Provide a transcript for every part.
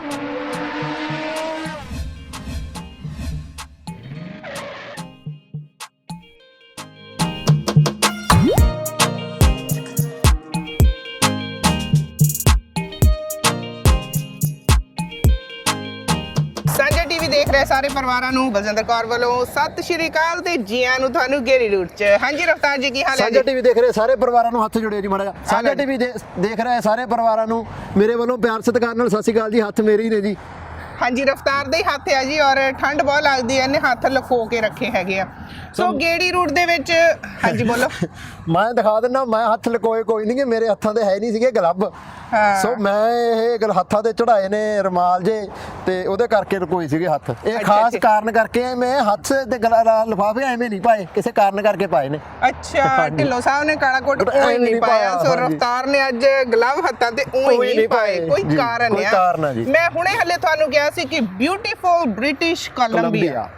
you ਰਹੇ ਸਾਰੇ ਪਰਿਵਾਰਾਂ ਨੂੰ ਬਲਜਿੰਦਰ ਕੌਰ ਵੱਲੋਂ ਸਤਿ ਸ਼੍ਰੀ ਅਕਾਲ ਤੇ ਜੀਆਂ ਨੂੰ ਤੁਹਾਨੂੰ ਗੇਰੀ ਰੂਟ ਚ। ਹਾਂਜੀ ਰਫਤਾਰ ਜੀ ਕੀ ਹਾਲ ਹੈ ਸਾਂਝਾ ਟੀਵੀ ਦੇਖ ਰਹੇ ਸਾਰੇ ਪਰਿਵਾਰਾਂ ਨੂੰ ਹੱਥ ਜੋੜਿਓ ਜੀ ਮਾੜਾ ਜਿਹਾ ਸਾਂਝਾ। ਟੀਵੀ ਦੇਖ ਰਹੇ ਸਾਰੇ ਪਰਿਵਾਰਾਂ ਨੂੰ। ਮੇਰੇ ਵੱਲੋਂ ਪਿਆਰ ਸਤਿਕਾਰ ਨਾਲ ਸਤਿ ਸ਼੍ਰੀ ਅਕਾਲ ਜੀ ਹੱਥ ਮੇਰੇ ਹੀ ਨੇ ਜੀ। ਹਾਂਜੀ ਰਫਤਾਰ ਦੇ ਹੀ ਹੱਥ ਆ ਜੀ ਔਰ ਠੰਡ ਬਹੁਤ ਲੱਗਦੀ ਐ ਇਹਨੇ ਹੱਥ ਲਖੋ ਕੇ ਰੱਖੇ ਹੈਗੇ ਆ ਸੋ ਗੇੜੀ ਰੂਟ ਦੇ ਵਿੱਚ ਹਾਂਜੀ ਬੋਲੋ ਮੈਂ ਦਿਖਾ ਦਿੰਦਾ ਮੈਂ ਹੱਥ ਲਕੋਏ ਕੋਈ ਨਹੀਂ ਮੇਰੇ ਹੱਥਾਂ ਦੇ ਹੈ ਨਹੀਂ ਸੀਗੇ ਗਲੱਬ ਹਾਂ। ਸੋ ਮੈਂ ਇਹ ਗਲ ਹੱਥਾਂ ਤੇ ਚੜਾਏ ਨੇ ਰਮਾਲ ਜੇ ਤੇ ਉਹਦੇ ਕਰਕੇ ਲਕੋਏ ਸੀਗੇ ਹੱਥ ਇਹ ਖਾਸ। ਕਾਰਨ ਕਰਕੇ ਮੈਂ ਹੱਥ ਤੇ ਲਫਾਫੇ ਐਵੇਂ ਨਹੀਂ ਪਾਏ ਕਿਸੇ ਕਾਰਨ ਕਰਕੇ ਪਾਏ ਨੇ ਅੱਛਾ ਢਿੱਲੋਂ ਸਾਹਿਬ ਨੇ ਕਾਲਾ ਕੋਟ ਕੋਈ ਨਹੀਂ ਪਾਇਆ ਸੋ। ਰਫਤਾਰ ਨੇ ਅੱਜ ਗਲਵ ਹੱਥਾਂ ਤੇ ਉਹੀ ਨਹੀਂ ਪਾਏ ਕੋਈ ਕਾਰਨ ਆ। ਮੈਂ ਹੁਣੇ ਹਲੇ ਤੁਹਾਨੂੰ ਕਿਹਾ ਸੀ ਕਿ ਬਿਊਟੀਫੁਲ ਬ੍ਰਿਟਿਸ਼ ਕੋਲੰਬੀਆ ਕੋਲੰਬੀਆ।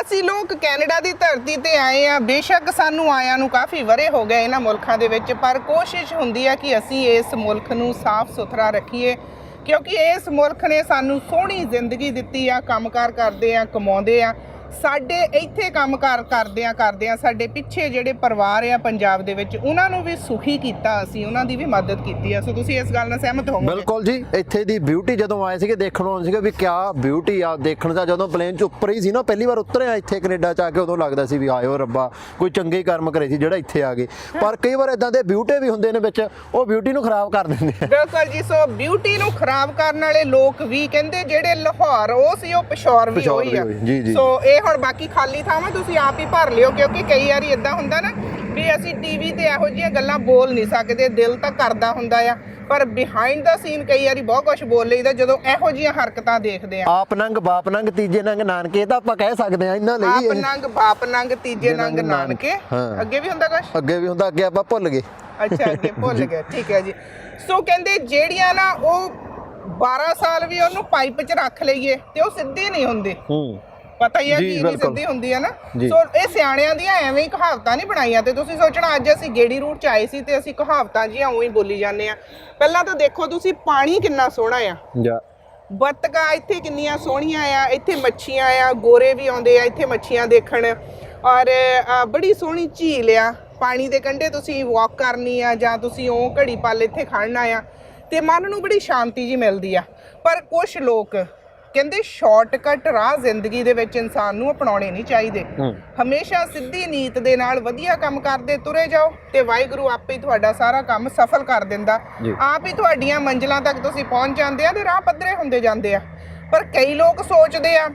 ਅਸੀਂ ਲੋਕ ਕੈਨੇਡਾ ਦੀ ਧਰਤੀ ਤੇ ਆਏ ਆ ਬੇਸ਼ੱਕ ਸਾਨੂੰ ਆਇਆਂ ਨੂੰ ਕਾਫੀ ਵਰੇ ਹੋ ਗਏ ਇਹਨਾਂ ਮੁਲਕਾਂ ਦੇ ਵਿੱਚ ਪਰ ਕੋਸ਼ਿਸ਼ ਹੁੰਦੀ ਹੈ ਕਿ ਅਸੀਂ ਇਸ ਮੁਲਕ ਨੂੰ ਸਾਫ਼ ਸੁਥਰਾ ਰੱਖੀਏ ਕਿਉਂਕਿ ਇਸ ਮੁਲਕ ਨੇ ਸਾਨੂੰ ਸੋਹਣੀ ਜ਼ਿੰਦਗੀ ਦਿੱਤੀ ਆ ਕੰਮਕਾਰ ਕਰਦੇ ਆ ਕਮਾਉਂਦੇ ਆ। ਸਾਡੇ ਇੱਥੇ ਕੰਮਕਾਰ ਕਰਦਿਆਂ ਕਰਦਿਆਂ ਸਾਡੇ ਪਿੱਛੇ ਜਿਹੜੇ ਪਰਿਵਾਰ ਆ ਪੰਜਾਬ ਦੇ ਵਿੱਚ ਉਹਨਾਂ ਨੂੰ ਵੀ ਸੁਖੀ ਕੀਤਾ ਅਸੀਂ ਉਹਨਾਂ ਦੀ ਵੀ ਮਦਦ ਕੀਤੀ ਆ। ਸੋ ਤੁਸੀਂ ਇਸ ਗੱਲ ਨਾਲ ਸਹਿਮਤ ਹੋਵੋਗੇ? ਬਿਲਕੁਲ ਜੀ ਇੱਥੇ ਦੀ ਬਿਊਟੀ ਜਦੋਂ ਆਏ ਸੀਗੇ ਦੇਖਣ ਨੂੰ ਸੀਗੇ ਵੀ ਕਿਆ ਬਿਊਟੀ ਆ ਦੇਖਣ ਦਾ ਜਦੋਂ ਪਲੇਨ 'ਚ ਉੱਪਰ ਹੀ ਸੀ ਨਾ ਪਹਿਲੀ ਵਾਰ ਉਤਰਿਆ ਇੱਥੇ ਕੈਨੇਡਾ 'ਚ ਆ ਕੇ ਉਦੋਂ ਲੱਗਦਾ ਸੀ ਵੀ ਆਇਓ ਰੱਬਾ ਕੋਈ ਚੰਗੇ ਕਰਮ ਕਰੇ ਸੀ ਜਿਹੜਾ ਇੱਥੇ ਆ ਗਏ। ਪਰ ਕਈ ਵਾਰ ਇਦਾਂ ਦੇ ਬਿਊਟੀ ਵੀ ਹੁੰਦੇ ਨੇ ਵਿੱਚ ਉਹ ਬਿਊਟੀ ਨੂੰ ਖਰਾਬ ਕਰ ਦਿੰਦੇ ਆ। ਬਿਲਕੁਲ ਜੀ ਸੋ ਬਿਊਟੀ ਨੂੰ ਖਰਾਬ ਕਰਨ ਵਾਲੇ ਲੋਕ ਵੀ ਕਹਿੰਦੇ ਜਿਹੜੇ ਲਾਹੌਰ ਉਹ ਸੀ ਉਹ ਪਿਸ਼ੌਰ ਵੀ ਹੋਈ ਆ। ਸੋ ਇਹ ਹੁਣ ਬਾਕੀ ਖਾਲੀ ਥਾਵਾਂ ਤੁਸੀਂ ਆਪ ਹੀ ਭਰ ਲਿਓ ਕਿਉਂਕਿ ਕਈ ਵਾਰੀ ਇਦਾਂ ਹੁੰਦਾ ਨਾ ਵੀ ਅਸੀਂ ਟੀਵੀ ਤੇ ਇਹੋ ਜਿਹੀਆਂ ਗੱਲਾਂ ਬੋਲ ਨਹੀਂ ਸਕਦੇ ਦਿਲ ਤਾਂ ਕਰਦਾ ਹੁੰਦਾ ਆ ਪਰ ਬਿਹਾਈਂਡ ਦਾ ਸੀਨ ਕਈ ਵਾਰੀ ਬਹੁਤ ਕੁਝ ਬੋਲ ਲਈਦਾ ਜਦੋਂ ਇਹੋ ਜਿਹੀਆਂ ਹਰਕਤਾਂ ਦੇਖਦੇ ਆ। ਆਪ ਨੰਗ ਬਾਪ ਨੰਗ ਤੀਜੇ ਨੰਗ ਨਾਨਕੇ ਇਹ ਤਾਂ ਆਪਾਂ ਕਹਿ ਸਕਦੇ ਆ ਇਹਨਾਂ ਲਈ ਆਪ ਇਹ- ਨੰਗ ਬਾਪ ਨੰਗ ਤੀਜੇ ਨੰਗ ਨਾਨਕੇ। ਅੱਗੇ ਵੀ ਹੁੰਦਾ ਕੁਝ ਅੱਗੇ ਵੀ ਹੁੰਦਾ ਅੱਗੇ ਆਪਾਂ ਭੁੱਲ ਗਏ। ਅੱਛਾ ਅੱਗੇ ਭੁੱਲ ਗਏ ਠੀਕ ਹੈ ਜੀ। ਸੋ ਕਹਿੰਦੇ ਜਿਹੜੀਆਂ ਨਾ ਉਹ 12 ਸਾਲ ਵੀ ਉਹਨੂੰ ਪਾਈਪ 'ਚ ਰੱਖ ਲਈਏ ਤੇ ਉਹ ਸਿੱਧੀ ਨਹੀਂ ਹੁੰਦੀ। ਹੂੰ। ਪਤਾ ਹੀ ਹੈ ਜੀ, ਕਿ ਇਹ ਬਿਲਕੁਲ। ਸਿੱਧੀ ਹੁੰਦੀ ਹੈ ਨਾ। ਜੀ। ਸੋ ਇਹ ਸਿਆਣਿਆਂ ਦੀਆਂ ਐਵੇਂ ਹੀ ਕਹਾਵਤਾਂ ਨਹੀਂ ਬਣਾਈਆਂ ਤੇ ਤੁਸੀਂ ਸੋਚਣਾ ਅੱਜ ਅਸੀਂ ਗੇੜੀ ਰੂਟ 'ਚ ਆਏ ਸੀ ਤੇ ਅਸੀਂ ਕਹਾਵਤਾਂ ਜੀਆਂ ਉਹੀ ਬੋਲੀ ਜਾਂਦੇ ਆ ਪਹਿਲਾਂ ਤਾਂ ਦੇਖੋ ਤੁਸੀਂ ਪਾਣੀ ਕਿੰਨਾ ਸੋਹਣਾ ਆ। ਜਾ। ਬੱਤਕਾਂ ਇੱਥੇ ਕਿੰਨੀਆਂ ਸੋਹਣੀਆਂ ਆ ਇੱਥੇ ਮੱਛੀਆਂ ਆ ਗੋਰੇ ਵੀ ਆਉਂਦੇ ਆ ਇੱਥੇ ਮੱਛੀਆਂ ਦੇਖਣ। ਔਰ ਅ, ਬੜੀ ਸੋਹਣੀ ਝੀਲ ਆ। ਪਾਣੀ ਦੇ ਕੰਢੇ ਤੁਸੀਂ ਵਾਕ ਕਰਨੀ ਆ ਜਾਂ ਤੁਸੀਂ ਉਹ ਘੜੀ ਪਲ ਇੱਥੇ ਖੜਨਾ ਆ ਤੇ ਮਨ ਨੂੰ ਬੜੀ ਸ਼ਾਂਤੀ ਜੀ ਮਿਲਦੀ ਆ। ਪਰ ਕੁਝ ਲੋਕ ਕਹਿੰਦੇ ਸ਼ਾਰਟਕਟ ਰਾਹ ਜ਼ਿੰਦਗੀ ਦੇ ਵਿੱਚ ਇਨਸਾਨ ਨੂੰ ਅਪਣਾਉਣੇ ਨਹੀਂ ਚਾਹੀਦੇ। ਹਮੇਸ਼ਾ ਸਿੱਧੀ ਨੀਤ ਦੇ ਨਾਲ ਵਧੀਆ ਕੰਮ ਕਰਦੇ ਤੁਰੇ ਜਾਓ ਤੇ ਵਾਹਿਗੁਰੂ ਆਪੇ ਹੀ ਤੁਹਾਡਾ ਸਾਰਾ ਕੰਮ ਸਫਲ ਕਰ ਦਿੰਦਾ। ਆਪ ਹੀ ਤੁਹਾਡੀਆਂ ਮੰਜ਼ਿਲਾਂ ਤੱਕ ਤੁਸੀਂ ਪਹੁੰਚ ਜਾਂਦੇ ਆ ਤੇ ਰਾਹ ਪੱਧਰੇ ਹੁੰਦੇ ਜਾਂਦੇ ਆ। ਪਰ ਕਈ ਲੋਕ ਸੋਚਦੇ ਆ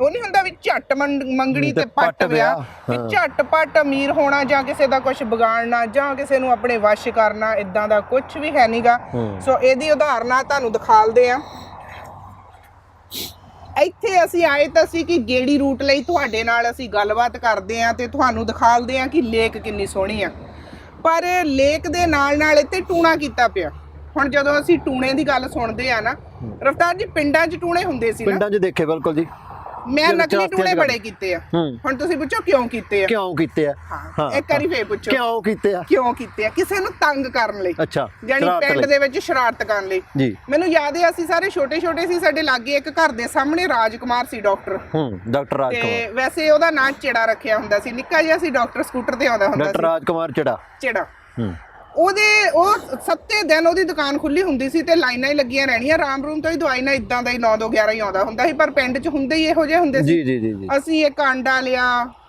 ਉਹ ਨਹੀਂ ਹੁੰਦਾ ਵੀ ਝੱਟ ਮੰਗ- ਮੰਗਣੀ ਤੇ ਪੱਟ ਵਿਆਹ, ਵੀ। ਝੱਟ ਪੱਟ ਅਮੀਰ ਹੋਣਾ ਜਾਂ ਕਿਸੇ ਦਾ ਕੁਝ ਵਿਗਾੜਨਾ ਜਾਂ ਕਿਸੇ ਨੂੰ ਆਪਣੇ ਵਸ਼ ਕਰਨਾ ਇਦਾਂ ਦਾ ਕੁਝ ਵੀ ਹੈ ਨਹੀਂਗਾ। ਸੋ ਇਹਦੀ ਉਦਾਹਰਨਾਂ ਤੁਹਾਨੂੰ ਦਿਖਾਲਦੇ ਆ। ਇੱਥੇ ਅਸੀਂ ਆਏ ਤਾਂ ਸੀ ਕਿ ਗੇੜੀ ਰੂਟ ਲਈ ਤੁਹਾਡੇ ਨਾਲ ਅਸੀਂ ਗੱਲਬਾਤ ਕਰਦੇ ਆਂ ਤੇ ਤੁਹਾਨੂੰ ਦਿਖਾਲਦੇ ਆਂ ਕਿ ਲੇਕ ਕਿੰਨੀ ਸੋਹਣੀ ਆ। ਪਰ ਲੇਕ ਦੇ ਨਾਲ ਨਾਲ ਇੱਥੇ ਟੂਣਾ ਕੀਤਾ ਪਿਆ। ਹੁਣ ਜਦੋਂ ਅਸੀਂ ਟੂਣੇ ਦੀ ਗੱਲ ਸੁਣਦੇ ਆ ਨਾ ਰਫਤਾਰ ਜੀ ਪਿੰਡਾਂ 'ਚ ਟੂਣੇ ਹੁੰਦੇ ਸੀ ਨਾ? ਪਿੰਡਾਂ 'ਚ ਦੇਖੇ ਬਿਲਕੁਲ ਜੀ। ਮੈਂ ਨਕਲੀ ਟੂਣੇ ਬੜੇ ਕੀਤੇ ਆ। ਹੂੰ। ਹੁਣ ਤੁਸੀਂ ਪੁੱਛੋ ਕਿਉਂ ਕੀਤੇ ਆ? ਕਿਉਂ ਕੀਤੇ ਆ? ਹਾਂ ਇੱਕ ਵਾਰੀ ਫੇਰ ਪੁੱਛੋ। ਕਿਉਂ ਕੀਤੇ ਆ? ਕਿਉਂ ਕੀਤੇ ਆ? ਕਿਸੇ ਨੂੰ ਤੰਗ ਕਰਨ ਲਈ। ਅੱਛਾ ਜਾਨੀ ਸ਼ਰਾਰਤ ਪਿੰਡ ਲਈ। ਦੇ ਵਿੱਚ ਸ਼ਰਾਰਤ ਕਰਨ ਲਈ। ਜੀ। ਮੈਨੂੰ ਯਾਦ ਹੈ ਅਸੀਂ ਸਾਰੇ ਛੋਟੇ ਛੋਟੇ ਸੀ ਸਾਡੇ ਲਾਗੇ ਇੱਕ ਘਰ ਦੇ ਸਾਹਮਣੇ ਰਾਜਕੁਮਾਰ ਸੀ ਡਾਕਟਰ। ਹੂੰ ਡਾਕਟਰ ਰਾਜ ਤੇ ਵੈਸੇ ਉਹਦਾ ਨਾਂ ਚਿੜਾ ਰੱਖਿਆ ਹੁੰਦਾ ਸੀ। ਨਿੱਕਾ ਜਿਹਾ ਸੀ ਡਾਕਟਰ ਸਕੂਟਰ ਤੇ ਆਉਂਦਾ ਹੁੰਦਾ ਡਾਕਟਰ ਸੀ। ਰਾਜ ਕੁਮਾਰ ਚੜਾ। ਚਿੜਾ। ਹੂੰ। ਉਹਦੇ ਉਹ ਸੱਤੇ ਦਿਨ ਉਹਦੀ ਦੁਕਾਨ ਖੁੱਲੀ ਹੁੰਦੀ ਸੀ ਤੇ ਲਾਈਨਾਂ ਹੀ ਲੱਗੀਆਂ ਰਹਿਣੀਆਂ। ਰਾਮ ਰੂਮ ਤੋਂ ਹੀ ਦਵਾਈ ਨਾਲ ਇਦਾਂ ਦਾ ਹੀ 9 2 11 ਹੀ ਆਉਂਦਾ ਹੁੰਦਾ ਸੀ ਪਰ ਪਿੰਡ 'ਚ ਹੁੰਦੇ ਹੀ ਇਹੋ ਜਿਹੇ ਹੁੰਦੇ ਸੀ। ਜੀ ਜੀ ਜੀ ਜੀ। ਅਸੀਂ ਇੱਕ ਆਂਡਾ ਲਿਆ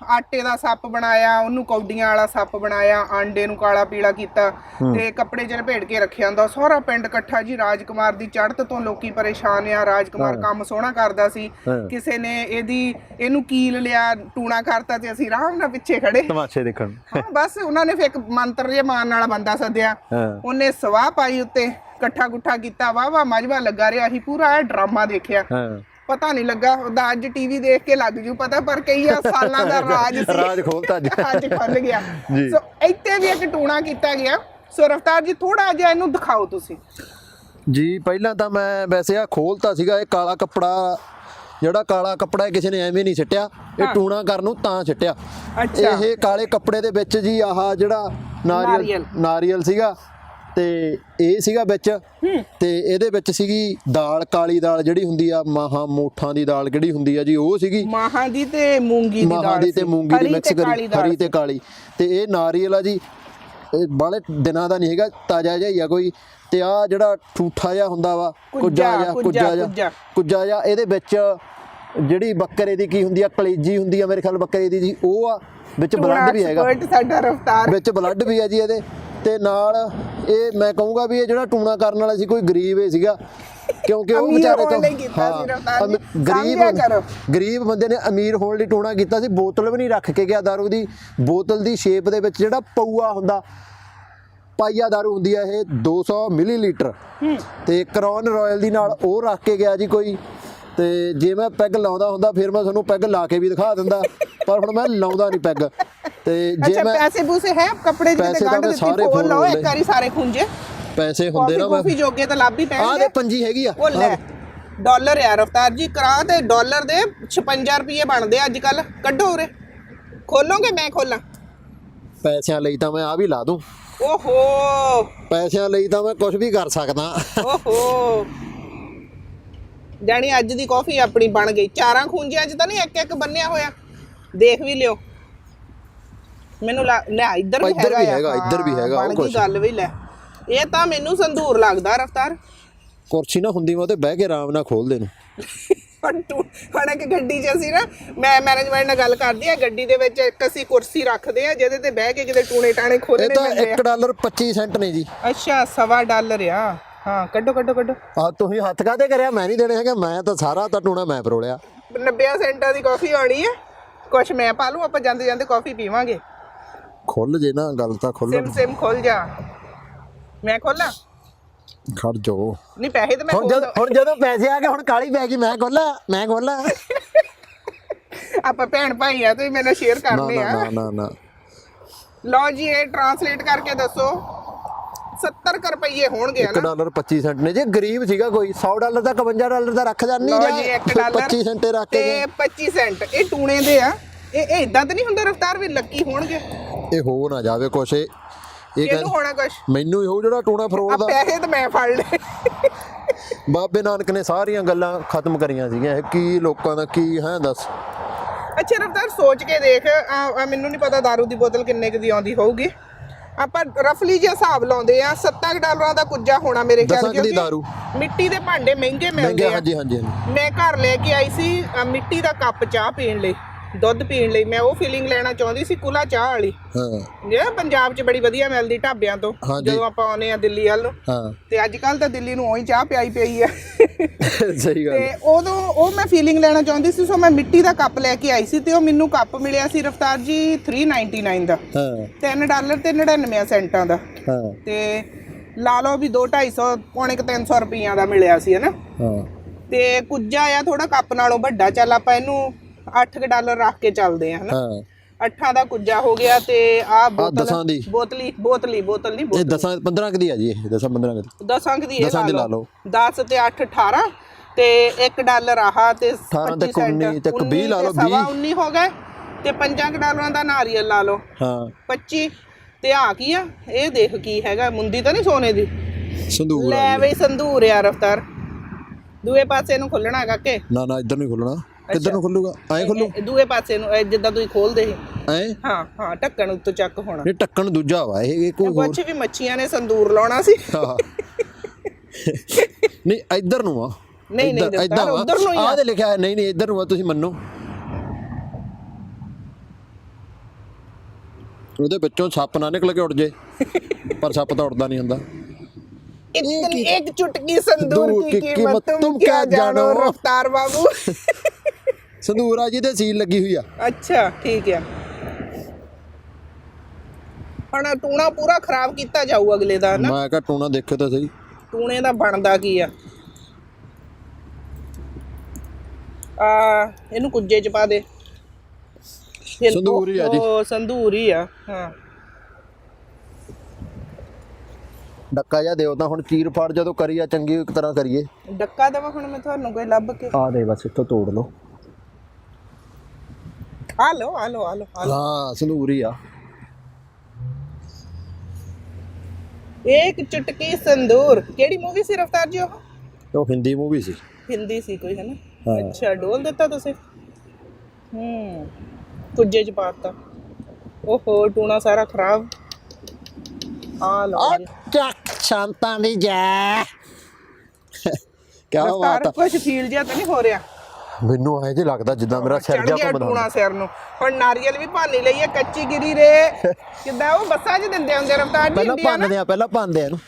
ਆਟੇ ਦਾ ਸੱਪ ਬਣਾਇਆ ਉਹਨੂੰ ਕੌਡੀਆਂ ਵਾਲਾ ਸੱਪ ਬਣਾਇਆ ਆਂਡੇ ਨੂੰ ਕਾਲਾ ਪੀਲਾ ਕੀਤਾ ਤੇ ਕੱਪੜੇ 'ਚ ਲਪੇਟ ਕੇ ਰੱਖਿਆ ਹੁੰਦਾ। ਸਾਰਾ ਪਿੰਡ ਇਕੱਠਾ ਜੀ ਰਾਜਕੁਮਾਰ ਦੀ ਚੜ੍ਹਤ ਤੋਂ ਲੋਕੀ ਪਰੇਸ਼ਾਨ ਆ। ਰਾਜਕੁਮਾਰ ਕੰਮ ਸੋਹਣਾ ਕਰਦਾ ਸੀ। ਕਿਸੇ ਨੇ ਇਹਦੀ ਇਹਨੂੰ ਕੀਲ ਲਿਆ ਟੂਣਾ ਕਰਤਾ ਤੇ ਅਸੀਂ ਆਰਾਮ ਨਾਲ ਪਿੱਛੇ ਖੜੇ ਤਮਾਸ਼ੇ ਦੇਖਣ। ਹਾਂ ਬਸ ਉਹਨਾਂ ਨੇ ਫਿਰ ਇੱਕ ਮੰਤਰ ਜੇ ਮਾਰਨ ਵਾਲਾ ਬੰਦਾ ਸੱਦਿਆ। ਉਹਨੇ ਸਵਾਹ ਪਾਈ ਉੱਤੇ ਇਕੱਠਾ ਗੁੱਠਾ ਕੀਤਾ। ਵਾਹ ਵਾਹ ਮਜਬਾ ਲੱਗਾ ਰਿਹਾ। ਅਸੀਂ ਪੂਰਾ ਇਹ ਡਰਾਮਾ ਦੇਖਿਆ। ਹਾਂ। ਪਤਾ ਨਹੀਂ ਲੱਗਾ ਉਹਦਾ ਅੱਜ ਟੀਵੀ ਦੇਖ ਕੇ ਲੱਗ ਜੂ ਪਤਾ ਪਰ ਕਈ ਸਾਲਾਂ ਦਾ ਰਾਜ ਸੀ। ਰਾਜ ਖੋਲਤਾ ਅੱਜ। ਅੱਜ ਖੁੱਲ ਗਿਆ। ਸੋ ਇੱਥੇ ਵੀ ਇੱਕ ਟੂਣਾ ਕੀਤਾ ਗਿਆ। ਸੋ ਰਫਤਾਰ ਜੀ ਥੋੜਾ ਜਿਹਾ ਇਹਨੂੰ ਦਿਖਾਓ ਤੁਸੀਂ। ਜੀ ਪਹਿਲਾਂ ਤਾਂ ਮੈਂ ਵੈਸੇ ਆ ਖੋਲਤਾ ਸੀਗਾ ਇਹ ਕਾਲਾ ਕੱਪੜਾ ਜਿਹੜਾ ਕਾਲਾ ਕੱਪੜਾ ਕਿਸੇ ਨੇ ਐਵੇਂ ਨਹੀਂ ਸਿੱਟਿਆ ਇਹ ਟੂਣਾ ਕਰਨ ਨੂੰ ਤਾਂ ਸਿੱਟਿਆ। ਇਹ ਕਾਲੇ ਕੱਪੜੇ ਦੇ ਵਿੱਚ ਜੀ ਆਹ ਜਿਹੜਾ ਨਾਰੀਅਲ। ਨਾਰੀਅਲ ਸੀਗਾ ਤੇ ਇਹ ਸੀਗਾ ਵਿੱਚ। ਤੇ ਇਹਦੇ ਵਿੱਚ ਸੀਗੀ ਦਾਲ ਕਾਲੀ ਦਾਲ ਜਿਹੜੀ ਹੁੰਦੀ ਆ ਮਾਹਾਂ ਮੋਠਾਂ ਦੀ ਦਾਲ ਕਿਹੜੀ ਹੁੰਦੀ ਆ ਜੀ ਉਹ ਸੀਗੀ। ਮਾਹਾਂ ਦੀ ਤੇ ਮੂੰਗੀ ਦੀ ਮਾਹਾਂ ਦਾਲ ਦੀ ਤੇ। ਮੂੰਗੀ ਦੀ ਮਿਕਸ ਕਰੀ ਹਰੀ ਤੇ ਕਾਲੀ। ਤੇ ਇਹ ਨਾਰੀਅਲ ਆ ਜੀ ਇਹ ਬਾਲੇ ਦਿਨਾਂ ਦਾ ਨਹੀਂ ਹੈਗਾ ਤਾਜ਼ਾ ਜਿਹਾ ਹੀ ਆ ਕੋਈ। ਤੇ ਆ ਜਿਹੜਾ ਠੂਠਾ ਜਿਹਾ ਹੁੰਦਾ ਵਾ ਕੁੱਜਾ, ਜਿਹਾ ਕੁੱਜਾ, ਜਿਹਾ ਕੁੱਜਾ। ਜਿਹਾ ਇਹਦੇ ਵਿੱਚ ਜਿਹੜੀ ਬੱਕਰੇ ਦੀ ਕੀ ਹੁੰਦੀ ਆ ਕਲੇਜੀ ਹੁੰਦੀ ਆ ਮੇਰੇ ਖਿਆਲ ਬੱਕਰੇ ਦੀ ਜੀ ਉਹ ਆ ਵਿੱਚ ਬਲੱਡ ਵੀ ਹੈਗਾ। ਐਕਸਪਰਟ ਸਾਡਾ ਰਫਤਾਰ। ਵਿੱਚ ਬਲੱਡ ਵੀ ਹੈ ਜੀ ਇਹਦੇ। ਤੇ ਨਾਲ ਇਹ ਮੈਂ ਕਹੂੰਗਾ ਵੀ ਇਹ ਜਿਹੜਾ ਟੂਣਾ ਕਰਨ ਵਾਲਾ ਸੀ ਕੋਈ ਗਰੀਬ ਹੀ ਸੀਗਾ। ਕਿਉਂਕਿ ਉਹ ਵਿਚਾਰੇ ਤੋਂ ਹਾਂ ਗਰੀਬ ਗਰੀਬ ਬੰਦੇ ਨੇ ਅਮੀਰ ਹੋਣ ਲਈ ਟੂਣਾ ਕੀਤਾ ਸੀ ਬੋਤਲ ਵੀ ਨਹੀਂ ਰੱਖ ਕੇ ਗਿਆ ਦਾਰੂ ਦੀ। ਬੋਤਲ ਦੀ ਸ਼ੇਪ ਦੇ ਵਿੱਚ ਜਿਹੜਾ ਪਊਆ ਹੁੰਦਾ ਪਾਈਆ ਦਾਰੂ ਹੁੰਦੀ ਆ ਇਹ 200 ਮਿਲੀਲੀਟਰ। ਤੇ ਕਰੋਨ ਰਾਇਲ ਦੀ ਨਾਲ ਉਹ ਰੱਖ ਕੇ ਗਿਆ ਜੀ ਕੋਈ। ਤੇ ਜੇ ਮੈਂ ਪੈਗ ਲਾਉਂਦਾ ਹੁੰਦਾ ਫਿਰ ਮੈਂ ਤੁਹਾਨੂੰ ਪੈਗ ਲਾ ਕੇ ਵੀ ਦਿਖਾ ਦਿੰਦਾ ਪਰ ਹੁਣ ਮੈਂ ਲਾਉਂਦਾ ਨਹੀਂ ਪੈਗ। ਤੇ ਜੇ ਅੱਛਾ ਮੈਂ ਪੈਸੇ ਪੂਸੇ ਹੈ? ਕੱਪੜੇ ਤੇ ਤਾਂ ਗੰਢ ਦਿੱਤੀ ਫੋਨ ਲਓ ਇੱਕ। ਵਾਰੀ ਸਾਰੇ ਖੁੰਝੇ। ਪੈਸੇ ਹੁੰਦੇ ਨਾ ਮੈਂ ਕਾਫੀ ਜੋਗੇ ਤਾਂ ਲੱਭ ਹੀ ਆਹ ਪੈਣਗੇ। ਦੇ ਪੰਜੀ ਹੈਗੀ ਆ। ਉਹ ਲੈ ਡਾਲਰ ਆ ਰਫਤਾਰ ਜੀ ਕਰਾ ਤੇ ਡਾਲਰ ਦੇ 56 ਰੁਪਏ ਬਣਦੇ ਅੱਜ ਕੱਲ ਕੱਢੋ ਉਰੇ। ਖੋਲੋਗੇ? ਮੈਂ ਖੋਲਾਂ। ਪੈਸਿਆਂ ਲਈ ਤਾਂ ਮੈਂ ਆ ਵੀ ਲਾ ਦੂੰ। ਓਹੋ। ਪੈਸਿਆਂ ਲਈ ਤਾਂ ਮੈਂ ਕੁਝ ਵੀ ਕਰ ਸਕਦਾ। ਓਹੋ। ਜਾਣੀ ਅੱਜ ਦੀ ਕਾਫੀ ਆਪਣੀ ਬਣ ਗਈ। ਚਾਰਾਂ ਖੂੰਜਿਆਂ 'ਚ ਤਾਂ ਨਹੀਂ ਇੱਕ ਇੱਕ ਬੰਨਿਆ ਹੋਇਆ। ਦੇਖ ਵੀ ਲਿਓ। ਮੈਨੂੰ ਲਾ- ਲੈ ਇੱਧਰ ਵੀ ਇੱਧਰ ਹੈਗਾ ਵੀ ਆ। ਹੈਗਾ, ਇੱਧਰ ਵੀ ਹੈਗਾ, ਉਹ ਗਈ ਕੁਛ। ਗੱਲ ਵੀ ਲੈ। ਇਹ ਤਾਂ ਮੈਨੂੰ ਸੰਧੂਰ ਲੱਗਦਾ ਰਫਤਾਰ। ਕੁਰਸੀ ਨਾ ਹੁੰਦੀ ਮੈਂ ਤੇ ਬਹਿ ਕੇ ਆਰਾਮ ਨਾਲ ਖੋਲਦੇ ਨੂੰ। ਹੁਣ ਤੂੰ ਹੁਣ ਇੱਕ ਗੱਡੀ 'ਚ ਅਸੀਂ ਨਾ ਮੈਂ ਮੈਨੇਜਮੈਂਟ ਨਾਲ ਗੱਲ ਕਰਦੀ ਆ ਗੱਡੀ ਦੇ ਵਿੱਚ ਇੱਕ ਅਸੀਂ ਕੁਰਸੀ ਰੱਖਦੇ ਆ ਜਿਹਦੇ ਤੇ ਬਹਿ ਕੇ ਕਿਤੇ ਟੂਣੇ ਟਾਣੇ ਇਹ ਖੋਲਣੇ ਤਾਂ ਪੈਂਦੇ 1 ਡਾਲਰ 25 ਸੈਂਟ ਨੇ ਜੀ। ਅੱਛਾ ਸਵਾ ਡਾਲਰ ਆ। ਹਾਂ ਕੱਢੋ ਕੱਢੋ ਕੱਢੋ। ਆ ਤੁਸੀਂ ਹੱਥ ਕਾਤੇ ਕਰਿਆ? ਮੈਂ ਨਹੀਂ ਦੇਣੇ ਹੈਗੇ ਮੈਂ ਤਾਂ ਸਾਰਾ ਤਾਂ ਟੂਣਾ ਮੈਂ ਪਰੋਲਿਆ। 90 ਸੈਂਟਾਂ ਦੀ ਕਾਫੀ ਆਣੀ ਹੈ। ਕੁਛ ਮੈਂ ਪਾ ਲੂੰ ਆਪਾਂ ਜਾਂਦੇ ਜਾਂਦੇ ਕਾਫੀ ਪੀਵਾਂਗੇ। ਖੁੱਲ ਜੇ ਨਾ ਗੱਲ ਤਾਂ ਖੁੱਲ ਸਿਮ ਸਿਮ ਖੁੱਲ ਜਾ। ਮੈਂ ਖੋਲਾਂ? ਖੜ ਜਾਓ ਨਹੀਂ ਪੈਸੇ ਤਾਂ ਮੈਂ ਹੁਣ ਜਦ ਹੁਣ ਜਦੋਂ ਪੈਸੇ ਆ ਗਏ ਹੁਣ ਕਾਲੀ ਪੈ ਗਈ ਮੈਂ ਖੋਲਾ? ਮੈਂ ਖੋਲਾ? ਆਪਾਂ ਭੈਣ ਭਾਈ ਆ ਤੁਸੀਂ ਮੈਨੂੰ ਸ਼ੇਅਰ ਨਾ ਕਰਨੇ ਆ। ਨਾ ਨਾ ਨਾ। ਲਓ ਜੀ ਇਹ ਟਰਾਂਸਲੇਟ ਕਰਕੇ ਦੱਸੋ। 70 ਕੁ ਰੁਪਏ ਹੋਣਗੇ 1 ਹਨਾ? ਡਾਲਰ 25 ਸੈਂਟ ਨੇ। ਜੇ ਗਰੀਬ ਸੀਗਾ ਕੋਈ 100 ਡਾਲਰ ਦਾ 51 ਡਾਲਰ ਦਾ ਰੱਖ ਜਾਂਦੀ ਲਓ ਜਾਂ ਜੀ 1 ਡਾਲਰ 25 ਸੈਂਟੇ ਰੱਖ ਕੇ ਤੇ 25 ਸੈਂਟ ਇਹ ਟੂਣੇ ਦੇ ਆ। ਇਹ ਇਹ ਇਦਾਂ ਤਾਂ ਨਹੀਂ ਹੁੰਦਾ ਰਫਤਾਰ ਵੀ ਲੱਕੀ ਹੋਣਗੇ? ਇਹ ਹੋ ਨਾ ਜਾਵੇ ਕੁਛ ਇਹ ਇਹ ਇਹਨੂੰ ਕਹਿੰਦੇ ਹੋਣਾ ਕੁਛ? ਮੈਨੂੰ ਹੀ ਹੋ ਜਿਹੜਾ ਟੂਣਾ ਆ ਦਾ। ਪੈਸੇ ਤਾਂ ਮੈਂ ਫੜ ਲਏ। ਬਾਬੇ ਨਾਨਕ ਨੇ ਸਾਰੀਆਂ ਗੱਲਾਂ ਖਤਮ ਕਰੀਆਂ ਸੀਗੀਆਂ। ਇਹ ਕੀ ਲੋਕਾਂ ਦਾ ਕੀ ਹੈ ਦੱਸ? ਅੱਛਾ ਰਫਤਾਰ ਸੋਚ ਕੇ ਦੇਖ। ਆ ਆ ਮੈਨੂੰ ਨਹੀਂ ਪਤਾ दारू ਦੀ ਬੋਤਲ ਕਿੰਨੇ ਕੁ ਦੀ ਆਉਂਦੀ ਹੋਊਗੀ। ਆਪਾਂ ਰਫਲੀ ਜਿਹਾ ਹਿਸਾਬ ਲਾਉਂਦੇ ਆ 7 ਡਾਲਰਾਂ ਦਾ ਕੁੱਜਾ ਹੋਣਾ ਮੇਰੇ ਖਿਆਲ ਕਿਉਂਕਿ ਦਾਰੂ। ਮਿੱਟੀ ਦੇ ਭਾਂਡੇ ਮਹਿੰਗੇ ਮਿਲਦੇ ਆ। ਹਾਂਜੀ ਹਾਂਜੀ ਮੈਂ ਘਰ ਲੈ ਕੇ ਆਈ ਸੀ ਮਿੱਟੀ ਦਾ ਕੱਪ ਚਾਹ ਪੀਣ ਲਈ ਦੁੱਧ ਪੀਣ ਲਈ। ਮੈਂ ਉਹ ਫੀਲਿੰਗ ਲੈਣਾ ਚਾਹੁੰਦੀ ਸੀ ਕੁਲਾ ਚਾਹ ਵਾਲੀ। ਹਾਂ। ਜਿਹੜਾ ਪੰਜਾਬ 'ਚ ਬੜੀ ਵਧੀਆ ਮਿਲਦੀ ਢਾਬਿਆਂ ਤੋਂ। ਜਦੋਂ ਆਪਾਂ ਆਉਨੇ ਆ ਦਿੱਲੀ ਵੱਲ। ਹਾਂ। ਤੇ ਅੱਜ ਕੱਲ ਤਾਂ ਦਿੱਲੀ ਨੂੰ ਉਹੀ ਚਾਹ ਪਿਆਈ ਪਈ ਆ। ਸਹੀ ਗੱਲ ਤੇ ਉਦੋਂ ਉਹ ਮੈਂ ਫੀਲਿੰਗ ਲੈਣਾ ਚਾਹੁੰਦੀ ਸੀ ਸੋ ਮੈਂ ਮਿੱਟੀ ਦਾ ਕੱਪ ਲੈ ਕੇ ਆਈ ਸੀ ਤੇ ਉਹ ਮੈਨੂੰ ਕੱਪ ਮਿਲਿਆ ਸੀ ਰਫਤਾਰ ਜੀ 399 ਦਾ। ਹਾਂ। 3 ਡਾਲਰ ਤੇ 99 ਸੈਂਟਾਂ ਦਾ। ਹਾਂ। ਤੇ ਲਾ ਲਓ ਵੀ 2 250 ਪੌਣੇ ਕੁ 300 ਰੁਪਈਆਂ ਦਾ ਮਿਲਿਆ ਸੀ ਹਨਾ? ਹਾਂ। ਤੇ ਕੁੱਜਾ ਆ ਥੋੜਾ ਕੱਪ ਨਾਲੋਂ ਵੱਡਾ ਚੱਲ ਆਪਾਂ ਇਹਨੂੰ 8 ਡਾਲਰ ਰੱਖ ਕੇ ਚੱਲਦੇ ਆ ਹਨਾ? ਹਾਂ। ਅੱਠਾਂ ਦਾ ਕੁੱਜਾ ਹੋ ਗਿਆ ਤੇ ਆ ਦਸਾਂ ਦੀ। ਬੋਤਲ ਬੋਤਲੀ ਬੋਤਲੀ ਬੋਤਲ ਨਹੀਂ ਇਹ ਬੋਤਲ। 10 15 ਕੁ ਦੀ ਆ ਜੀ ਇਹ 10 15 ਕੁ ਦੀ। ਦਸਾਂ ਕੁ ਦੀ ਇਹ ਦਸਾਂ ਦੀ ਲਾ ਲਓ। ਲਓ। 10 ਤੇ 8 18 ਤੇ 1 ਡਾਲਰ ਆਹ ਤੇ 18 ਤੇ 25 ਸੈਂਟ, 19 ਤੇ 20 ਲਾ ਲਓ, 19 ਤੇ ਸਵਾ 20 19 ਹੋ ਗਏ ਤੇ 5 ਡਾਲਰਾਂ ਦਾ ਨਾਰੀਅਲ ਲਾ ਲਓ। ਹਾਂ। 25 ਤੇ ਆ ਕੀ ਆ? ਇਹ ਦੇਖ ਕੀ ਹੈਗਾ ਮੁੰਦੀ ਤਾਂ ਨਹੀਂ ਸੋਨੇ ਦੀ? ਸੰਦੂਰ ਆ ਲੈ ਬਈ ਸੰਧੂਰ ਆ ਰਫਤਾਰ ਦੂਏ ਪਾਸੇ ਨੂੰ ਖੁੱਲਣਾ ਹੈਗਾ ਕਿ ਨਾ ਨਾ ਇੱਧਰ ਨਹੀਂ ਖੁੱਲਣਾ। ਕਿੱਧਰ ਨੂੰ ਖੁੱਲੂਗਾ ਐਂ ਖੁੱਲੂ ਇਹ ਦੂਏ ਪਾਸੇ ਨੂੰ ਇਹ ਜਿੱਦਾਂ ਤੁਸੀਂ ਖੋਲਦੇ ਸੀ ਐਂ ਹਾਂ ਹਾਂ ਢੱਕਣ ਉੱਤੋਂ ਚੱਕ ਹੋਣਾ ਨਹੀਂ ਟੱਕਣ ਦੂਜਾ ਵਾ ਇਹ ਇਹ ਕੋਈ ਹੋਰ ਕੁਛ ਵੀ ਮੱਛੀਆਂ ਨੇ ਸੰਦੂਰ ਲਾਉਣਾ ਸੀ ਹਾਂ। ਨਹੀਂ ਇੱਧਰ ਨੂੰ ਆ ਨਹੀਂ, ਨਹੀਂ, ਇੱਧਰ- ਦਫ਼ਤਰ ਵਾ। ਉੱਧਰ ਨੂੰ ਹੀ ਆ। ਆਹ ਤੇ ਲਿਖਿਆ ਹੈ ਨਹੀਂ ਨਹੀਂ ਇੱਧਰ ਨੂੰ ਆ ਤੁਸੀਂ ਮੰਨੋ ਉਹਦੇ ਵਿੱਚੋਂ ਸੱਪ ਨਾ ਨਿਕਲ ਕੇ ਉੱਡ ਜੇ ਪਰ ਸੱਪ ਤਾਂ ਉੱਡਦਾ ਨਹੀਂ ਹੁੰਦਾ इतनी एक चुटकी संदूर संदूर की की कीमत कीमत तुम तुम क्या क्या जानो जानो? रफ्तार बाबू ਸੰਦੂਰ ਆ ਜਿਹਦੇ ਸੀਲ ਲੱਗੀ ਹੋਈ ਆ। ਅੱਛਾ ਠੀਕ ਹੈ ਹੁਣ ਟੂਣਾ ਪੂਰਾ ਖਰਾਬ ਕੀਤਾ ਜਾਊ ਅਗਲੇ ਦਾ ਨਾ ਮੈਂ ਕਿਹਾ ਟੂਣਾ ਦੇਖਿਓ ਤਾਂ ਸਹੀ। ਟੂਣੇ ਦਾ ਬਣਦਾ ਕੀ ਆ? ਆ ਇਹਨੂੰ ਕੁੱਜੇ ਚ ਪਾ ਦੇ। ਫਿਰ- ਸੰਧੂਰ ਹੀ ਆ ਜੀ। ਉਹ ਸੰਧੂਰ ਹੀ ਆ ਹਾਂ। ਡੱਕਾ ਜਾ ਦਿਓ ਤਾਂ ਹੁਣ ਚੀਰ ਫਾੜ ਜਦੋਂ ਕਰੀ ਆ ਚੰਗੀ ਤਰ੍ਹਾਂ ਕਰੀਏ। ਡੱਕਾ ਦਵਾ ਹੁਣ ਮੈਂ ਤੁਹਾਨੂੰ ਕੋਈ ਲੱਭ ਕੇ। ਆ ਦੇ ਬਸ ਇੱਥੋਂ ਤੋੜ ਲਓ। ਆ ਲਓ ਆ ਲਓ ਆ ਲਓ ਆ ਲਓ। ਹਾਂ ਸੰਦੂਰ ਹੀ ਆ ਇੱਕ ਚੁਟਕੀ ਸੰਦੂਰ ਕਿਹੜੀ ਮੂਵੀ ਸੀ ਰਫਤਾਰ ਜੀ ਉਹ ਉਹ ਹਿੰਦੀ ਮੂਵੀ ਸੀ ਹਿੰਦੀ ਸੀ ਕੋਈ ਹੈ ਨਾ ਹਾਂ। ਅੱਛਾ ਡੋਲ ਦਿੱਤਾ ਤੁਸੀਂ ਹੂੰ ਕੁੱਜੇ ਚ ਪਾਤਾ ਓਹੋ ਟੂਣਾ ਸਾਰਾ ਖਰਾਬ ਆ ਲਓ ਜੀ ਚੱਕ ਸ਼ਾਂਤਾਂ ਦੀ ਜੈ ਕਿਆ ਰਫਤਾਰ ਬਾਤ ਆ ਕੁਝ ਫੀਲ ਜਿਆ ਤਾਂ ਨਹੀਂ ਹੋ ਰਿਹਾ ਮੈਨੂੰ ਐਂ ਜੇ ਲੱਗਦਾ ਜਿੱਦਾਂ ਮੇਰਾ ਸਿਰ ਚੜ ਗਿਆ ਘੁੰਮਦਾ ਟੂਣਾ ਸਿਰ ਨੂੰ। ਹੁਣ ਨਾਰੀਅਲ ਵੀ ਭਾਨੀ ਲਈ ਹੈ ਕੱਚੀ ਗਿਰੀ ਰੇ। ਕਿੱਦਾਂ ਉਹ ਬੱਸਾਂ 'ਚ ਦਿੰਦੇ ਹੁੰਦੇ ਰਫਤਾਰ ਜੀ ਪਹਿਲਾਂ ਇੰਡੀਆ ਨਾ। ਭੰਨਦੇ ਆ ਪਹਿਲਾਂ ਭੰਨਦੇ ਆ ਇਹਨੂੰ।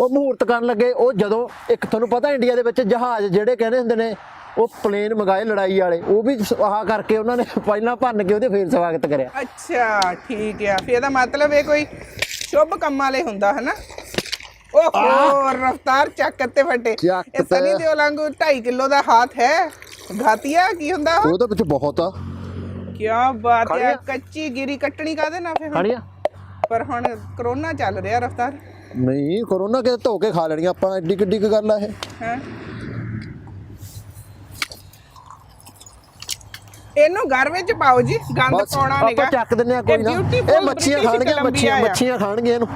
ਉਹ ਮਹੂਰਤ ਕਰਨ ਲੱਗੇ ਉਹ ਜਦੋਂ ਇੱਕ ਤੁਹਾਨੂੰ ਪਤਾ ਇੰਡੀਆ ਦੇ ਵਿੱਚ ਜਹਾਜ਼ ਜਿਹੜੇ ਕਹਿੰਦੇ ਹੁੰਦੇ ਨੇ ਉਹ ਪਲੇਨ ਮੰਗਾਏ ਲੜਾਈ ਵਾਲੇ ਉਹ ਵੀ ਆਹ ਕਰਕੇ ਉਹਨਾਂ ਨੇ ਪਹਿਲਾਂ ਭੰਨ ਕੇ ਉਹਦੇ ਫੇਰ ਸਵਾਗਤ ਕਰਿਆ। ਅੱਛਾ ਠੀਕ ਆ। ਫਿਰ ਇਹਦਾ ਮਤਲਬ ਇਹ ਕੋਈ ਸ਼ੁਭ ਕੰਮਾਂ ਲਈ ਹੁੰਦਾ ਹੈ ਨਾ ਓਹੋ ਰਫਤਾਰ ਚੱਕ ਤੇ ਫਟੇ। ਚੱਕ ਇਹ ਸਨੀ। ਦਿਓਲ ਵਾਂਗੂ 2.5 ਕਿਲੋ ਦਾ ਹੱਥ ਹੈ। ਘਾਤੀਆ ਕੀ ਹੁੰਦਾ ਉਹ? ਉਹਦੇ ਵਿੱਚ ਬਹੁਤ ਆ। ਕੀ ਬਾਤ ਹੈ ਖੜੀਆ। ਕੱਚੀ ਗਿਰੀ ਕੱਟਣੀ ਕਾਦੇ ਨਾ ਫਿਰ ਹੁਣ? ਪਰ ਹੁਣ ਕਰੋਨਾ ਚੱਲ ਰਿਹਾ ਰਫਤਾਰ। ਨਹੀਂ ਕਰੋਨਾ ਕਿਤੇ ਧੋ ਕੇ ਖਾ ਲੈਣੀਆਂ ਆਪਾਂ ਐਡੀ ਕਿੱਡੀ ਕੁ ਗੱਲ ਆ ਇਹ। ਹੈ? ਇਹਨੂੰ ਘਰ ਵਿੱਚ ਪਾਓ ਜੀ ਗੰਦ ਬਸ ਪਾਉਣਾ ਆਪਾਂ ਨਹੀਂਗਾ ਚੱਕ ਦਿੰਨੇ ਆ ਕੋਈ ਨਾ। ਇਹ ਮੱਛੀਆਂ ਖਾਣਗੀਆਂ ਮੱਛੀਆਂ ਮੱਛੀਆਂ ਖਾਣਗੀਆਂ ਇਹਨੂੰ।